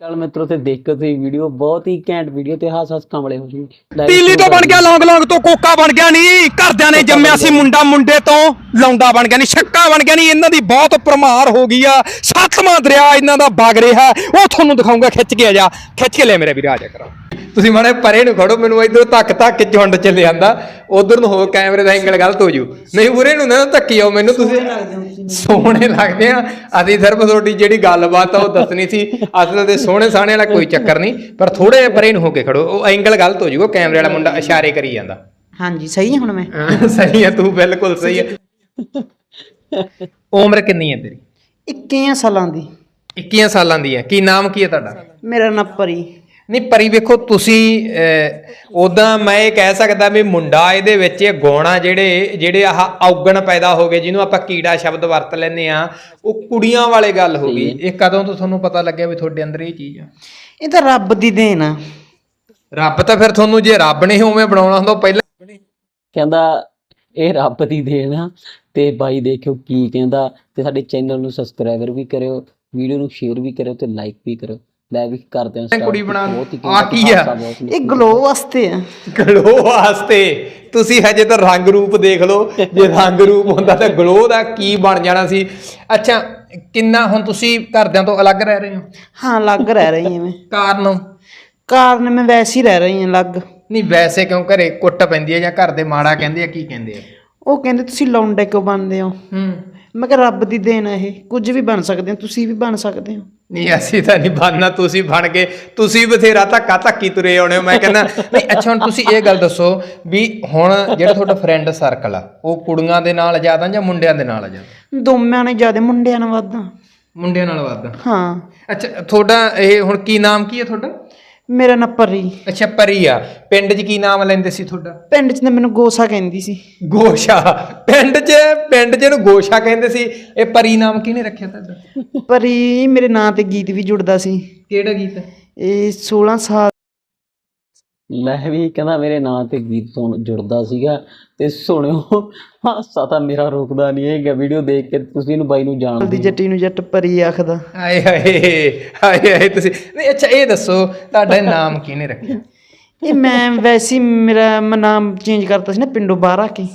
ਚੱਲ ਮਿੱਤਰੋ ਤੇ ਦੇਖੋ ਤੁਸੀਂ ਵੀਡੀਓ ਬਹੁਤ ਹੀ ਘੈਂਟ ਵੀਡੀਓ ਤੇ ਹਾਸ ਹਾਸ ਕਮਲੇ ਹੋ ਜੀ ਦਿੱਲੀ ਤੋਂ ਬਣ ਗਿਆ ਲੌਂਗ ਲੌਂਗ ਤੋਂ ਕੋਕਾ ਬਣ ਗਿਆ ਨਹੀਂ ਘਰਦਿਆਂ ਨੇ ਜੰਮਿਆ ਸੀ ਮੁੰਡਾ ਮੁੰਡੇ ਤੋਂ। ਲੌਂਡਾ ਬਣ ਗਿਆ ਨਹੀਂ ਛੱਕਾ ਬਣ ਗਿਆ ਨਹੀਂ ਇਹਨਾਂ ਦੀ ਬਹੁਤ ਪ੍ਰਮਾਰ ਹੋ ਗਈ ਆ। ਸੱਤਵਾਂ ਦਰਿਆ ਇਹਨਾਂ ਦਾ ਵਗ ਰਿਹਾ। ਉਹ ਤੁਹਾਨੂੰ ਦਿਖਾਉਂਗਾ ਖਿੱਚ ਕੇ ਆ ਜਾ। ਖਿੱਚ ਕੇ ਲੈ ਮੇਰੇ ਵੀਰ ਆ ਜਾ ਕਰਾ। ਤੁਸੀਂ ਮਾੜੇ ਪਰੇ ਨੂੰ ਖੜੋ ਮੈਨੂੰ ਇਧਰੋਂ ਧੱਕ ਧੱਕ ਝੁੰਡ ਚੱਲੇ ਜਾਂਦਾ ਉਧਰ ਨੂੰ ਹੋ ਕੈਮਰੇ ਦਾ ਐਂਗਲ ਗਲਤ ਹੋ ਜੂ। ਨਹੀਂ ਉਰੇ ਨੂੰ ਨਾ ਧੱਕੀ ਆਓ ਮੈਨੂੰ ਤੁਸੀਂ ਸੋਹਣੇ ਲੱਗਦੇ ਆ। ਅਸੀਂ ਸਿਰਫ ਤੁਹਾਡੀ ਜਿਹੜੀ ਗੱਲਬਾਤ ਆ ਉਹ ਦੱਸਣੀ ਸੀ। ਅਸਲ ਦੇ ਸੋਹਣੇ ਸਾਹਣੇ ਵਾਲਾ ਕੋਈ ਚੱਕਰ ਨਹੀਂ ਪਰ ਥੋੜੇ ਜਿਹਾ ਪਰੇ ਨੂੰ ਹੋ ਕੇ ਖੜੋ। ਉਹ ਐਂਗਲ ਗਲਤ ਹੋ ਜੂਗਾ ਕੈਮਰੇ ਵਾਲਾ ਮੁੰਡਾ ਇਸ਼ਾਰੇ ਕਰੀ ਜਾਂਦਾ। ਹਾਂਜੀ ਸਹੀ ਹੈ ਹੁਣ ਮੈਂ। ਸਹੀ ਹੈ ਤੂੰ ਬਿਲਕੁਲ ਸਹੀ ਹੈ ਉਮਰ ਕਿੰਨੀ ਹੈ ਤੇਰੀ? 21 ਸਾਲਾਂ ਦੀ। 21 ਸਾਲਾਂ ਦੀ ਹੈ। ਕੀ ਨਾਮ ਕੀ ਹੈ ਤੁਹਾਡਾ? ਮੇਰਾ ਨਾਂ ਪਰੀ। ਨਹੀਂ ਪਰੀ ਵੇਖੋ ਤੁਸੀਂ ਉਦਾਂ ਮੈਂ ਇਹ ਕਹਿ ਸਕਦਾ ਵੀ ਮੁੰਡਾ ਇਹਦੇ ਵਿੱਚ ਇਹ ਗੋਣਾ ਜਿਹੜੇ ਜਿਹੜੇ ਆਹ ਔਗਣ ਪੈਦਾ ਹੋ ਗਏ ਜਿਹਨੂੰ ਆਪਾਂ ਕੀੜਾ ਸ਼ਬਦ ਵਰਤ ਲੈਂਦੇ ਆ ਉਹ ਕੁੜੀਆਂ ਵਾਲੇ ਗੱਲ ਹੋ ਗਈ। ਇਹ ਕਦੋਂ ਤੋਂ ਤੁਹਾਨੂੰ ਪਤਾ ਲੱਗਿਆ ਵੀ ਤੁਹਾਡੇ ਅੰਦਰ ਇਹ ਚੀਜ਼ ਆ? ਇਹ ਤਾਂ ਰੱਬ ਦੀ ਦੇਣ ਆ। ਰੱਬ ਤਾਂ ਫਿਰ ਤੁਹਾਨੂੰ ਜੇ ਰੱਬ ਨੇ ਉਵੇਂ ਬਣਾਉਣਾ ਹੁੰਦਾ ਉਹ ਪਹਿਲਾਂ ਕਹਿੰਦਾ ਇਹ ਰੱਬ ਦੀ ਦੇਣ ਆ ਤੇ ਬਾਈ ਦੇਖਿਓ ਕੀ ਕਹਿੰਦਾ ਤੇ ਸਾਡੇ ਚੈਨਲ ਨੂੰ ਸਬਸਕ੍ਰਾਈਬਰ ਵੀ ਕਰਿਓ ਵੀਡੀਓ ਨੂੰ ਸ਼ੇਅਰ ਵੀ ਕਰਿਓ ਤੇ ਲਾਈਕ ਵੀ ਕਰਿਓ। ਲੈ ਵੀ ਕਰਦੇ ਹਾਂ start। ਕੁੜੀ ਬਣਾ ਬਹੁਤ ਹੀ ਆ ਕੀ ਆ? ਹਾਸਾ ਬਹੁਤ ਇਹ ਗਲੋ ਵਾਸਤੇ ਆ। ਗਲੋ ਵਾਸਤੇ। ਤੁਸੀਂ ਹਜੇ ਤਾਂ ਰੰਗ ਰੂਪ ਦੇਖ ਲਓ। ਜੇ ਰੰਗ ਰੂਪ ਹੁੰਦਾ ਤਾਂ ਗਲੋ ਦਾ ਕੀ ਬਣ ਜਾਣਾ ਸੀ? ਅੱਛਾ ਕਿੰਨਾ ਹੁਣ ਤੁਸੀਂ ਘਰਦਿਆਂ ਤੋਂ ਅਲੱਗ ਰਹਿ ਰਹੇ ਹੋ? ਹਾਂ ਲੱਗ ਰਹਿ ਰਹੀ ਹਾਂ ਮੈਂ। ਕਾਰਨ? ਕਾਰਨ ਮੈਂ ਵੈਸੇ ਹੀ ਰਹਿ ਰਹੀ ਹਾਂ ਲੱਗ ਨਹੀਂ ਵੈਸੇ ਕਿਉਂ ਘਰੇ ਕੁੱਟ ਪੈਂਦੀ ਹੈ ਜਾਂ ਘਰ ਦੇ ਮਾੜਾ ਕਹਿੰਦੇ ਆ ਕੀ ਕਹਿੰਦੇ ਆ? ਉਹ ਕਹਿੰਦੇ ਤੁਸੀਂ ਲੌਂਡੇ ਕਿਉਂ ਬਣਦੇ ਹੋ। ਹੂੰ। ਮੈਂ ਕਿਹਾ ਰੱਬ ਦੀ ਦੇਣ ਆ ਇਹ ਕੁਝ ਵੀ ਬਣ ਸਕਦੇ ਹੋ ਤੁਸੀਂ ਵੀ ਬਣ ਸਕਦੇ ਹੋ। ਨਹੀਂ ਅਸੀਂ ਤਾਂ ਨਹੀਂ ਬਣਨਾ ਤੁਸੀਂ ਬਣ ਕੇ ਤੁਸੀਂ ਬਥੇਰਾ ਧੱਕਾ ਧੱਕੀ ਤੁਰੇ ਆਉਣੇ ਹੋ ਮੈਂ ਕਹਿੰਦਾ ਨਹੀਂ ਅੱਛਾ ਹੁਣ ਤੁਸੀਂ ਇਹ ਗੱਲ ਦੱਸੋ ਵੀ ਹੁਣ ਜਿਹੜਾ ਤੁਹਾਡਾ ਫਰੈਂਡ ਸਰਕਲ ਆ ਉਹ ਕੁੜੀਆਂ ਦੇ ਨਾਲ ਜ਼ਿਆਦਾ ਜਾਂ ਮੁੰਡਿਆਂ ਦੇ ਨਾਲ ਜ਼ਿਆਦਾ? ਦੋਮਿਆਂ ਨੇ ਜ਼ਿਆਦਾ ਮੁੰਡਿਆਂ ਨਾਲ ਵੱਧ। ਮੁੰਡਿਆਂ ਨਾਲ ਵੱਧ। ਹਾਂ। ਅੱਛਾ ਤੁਹਾਡਾ ਇਹ ਹੁਣ ਕੀ ਨਾਮ ਕੀ ਹੈ ਤੁਹਾਡਾ? ਮੇਰਾ ਨਾਂ ਪਰੀ। ਅੱਛਾ ਪਰੀ ਆ। ਪਿੰਡ 'ਚ ਕੀ ਨਾਮ ਲੈਂਦੇ ਸੀ ਤੁਹਾਡਾ? ਪਿੰਡ 'ਚ ਤਾਂ ਮੈਨੂੰ ਗੋਸਾ ਕਹਿੰਦੀ ਸੀ। ਗੋਸ਼ਾ। ਪਿੰਡ 'ਚ ਪਿੰਡ 'ਚ ਇਹਨੂੰ ਗੋਸ਼ਾ ਕਹਿੰਦੇ ਸੀ। ਇਹ ਪਰੀ ਨਾਮ ਕਿਹਨੇ ਰੱਖਿਆ ਤੁਹਾਡਾ? ਪਰੀ ਮੇਰੇ ਨਾਂ ਤੇ ਗੀਤ ਵੀ ਜੁੜਦਾ ਸੀ। ਕਿਹੜਾ ਗੀਤ? ਇਹ 16 ਸਾਲ ਲੈ ਵੀ ਕਹਿੰਦਾ ਮੇਰੇ ਨਾਂ ਤੇ ਗੀਤ ਸੁਣ ਜੁੜਦਾ ਸੀਗਾ। ਤੇ ਸੁਣਿਓ ਹਾਸਾ ਤਾਂ ਮੇਰਾ ਰੁਕਦਾ ਨਹੀਂ ਹੈਗਾ ਵੀਡੀਓ ਦੇਖ ਕੇ ਤੁਸੀਂ ਇਹਨੂੰ ਬਾਈ ਨੂੰ ਦੀ ਜਾਣਦੇ ਜੱਟੀ ਨੂੰ ਜੱਟ ਪਰੀ ਆਖਦਾ। ਹਾਏ ਹਾਏ ਹਾਏ ਹਾਏ ਤੁਸੀਂ ਨਹੀਂ ਅੱਛਾ ਇਹ ਦੱਸੋ ਤੁਹਾਡਾ ਨਾਮ ਕਿਹਨੇ ਰੱਖਿਆ? ਇਹ ਮੈਂ ਵੈਸੇ ਮੇਰਾ ਮੈਂ ਨਾਮ ਚੇਂਜ ਕਰਤਾ ਸੀ ਨਾ ਪਿੰਡੋਂ ਬਾਹਰ ਆ ਕੇ।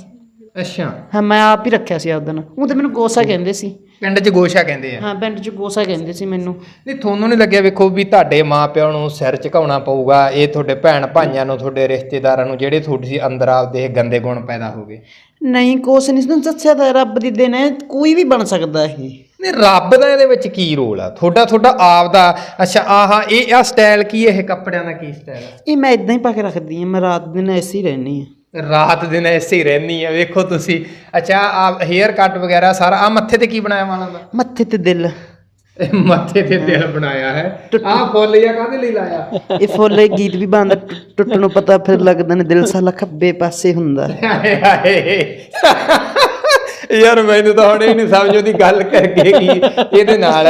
ਅੱਛਾ। ਹਾਂ ਮੈਂ ਆਪ ਹੀ ਰੱਖਿਆ ਸੀ ਆਪਦਾ ਨਾਂ। ਉਹ ਤਾਂ ਮੈਨੂੰ ਗੋਸਾ ਕਹਿੰਦੇ ਸੀ। ਪਿੰਡ 'ਚ ਗੋਸ਼ਾ ਕਹਿੰਦੇ ਆ। ਹਾਂ ਪਿੰਡ 'ਚ ਗੋਸਾ ਕਹਿੰਦੇ ਸੀ ਮੈਨੂੰ। ਨਹੀਂ ਤੁਹਾਨੂੰ ਨਹੀਂ ਲੱਗਿਆ ਵੇਖੋ ਵੀ ਤੁਹਾਡੇ ਮਾਪਿਆਂ ਨੂੰ ਸਿਰ ਝੁਕਾਉਣਾ ਪਊਗਾ ਇਹ ਤੁਹਾਡੇ ਭੈਣ ਭਾਈਆਂ ਨੂੰ ਤੁਹਾਡੇ ਰਿਸ਼ਤੇਦਾਰਾਂ ਨੂੰ ਜਿਹੜੇ ਤੁਹਾਡੇ ਸੀ ਅੰਦਰ ਆਪਦੇ ਇਹ ਗੰਦੇ ਗੁਣ ਪੈਦਾ ਹੋ ਗਏ? ਨਹੀਂ ਕੁਛ ਨਹੀਂ ਤੁਹਾਨੂੰ ਦੱਸਿਆ ਤਾਂ ਰੱਬ ਦੀ ਦੇਣ ਹੈ ਕੋਈ ਵੀ ਬਣ ਸਕਦਾ ਇਹ। ਨਹੀਂ ਰੱਬ ਦਾ ਇਹਦੇ ਵਿੱਚ ਕੀ ਰੋਲ ਆ? ਤੁਹਾਡਾ ਤੁਹਾਡਾ ਆਪ ਦਾ ਅੱਛਾ ਆਹਾ ਇਹ ਆ ਸਟਾਈਲ ਕੀ ਇਹ ਕੱਪੜਿਆਂ ਦਾ ਕੀ ਸਟਾਈਲ ਆ? ਇਹ ਮੈਂ ਇਦਾਂ ਹੀ ਪਾ ਕੇ ਰੱਖਦੀ ਹਾਂ ਮੈਂ ਰਾਤ ਦਿਨ ਐਸੀ ਰਹਿਣੀ ਆ ਰਾਤ ਦਿਨ ਐਸੇ ਹੀ ਰਹਿਣੀ ਆ ਵੇਖੋ ਤੁਸੀਂ। ਅੱਛਾ ਆ ਹੇਅਰ ਕੱਟ ਵਗੈਰਾ ਸਾਰਾ ਆ ਮੱਥੇ ਤੇ ਕੀ ਬਣਾਇਆ ਵਾਲਾਂ ਦਾ? ਮੱਥੇ ਤੇ ਦਿਲ। ਇਹ ਮੱਥੇ ਤੇ ਦਿਲ ਬਣਾਇਆ ਹੈ। ਆ ਫੁੱਲ ਜਾਂ ਕਾਹਦੇ ਲਈ ਲਾਇਆ? ਇਹ ਫੁੱਲ ਇਹ ਗੀਤ ਵੀ ਬੰਦ ਟੁੱਟਣ ਨੂੰ ਪਤਾ ਫਿਰ ਲੱਗਦਾ ਨੇ ਦਿਲ ਸਾਲਾ ਖੱਬੇ ਪਾਸੇ ਹੁੰਦਾ। ਯਾਰ ਮੈਨੂੰ ਤਾਂ ਹੁਣ ਇਹ ਨਹੀਂ ਸਮਝ ਆਉਂਦੀ ਗੱਲ ਕਰਕੇ ਕੀ ਇਹਦੇ ਨਾਲ।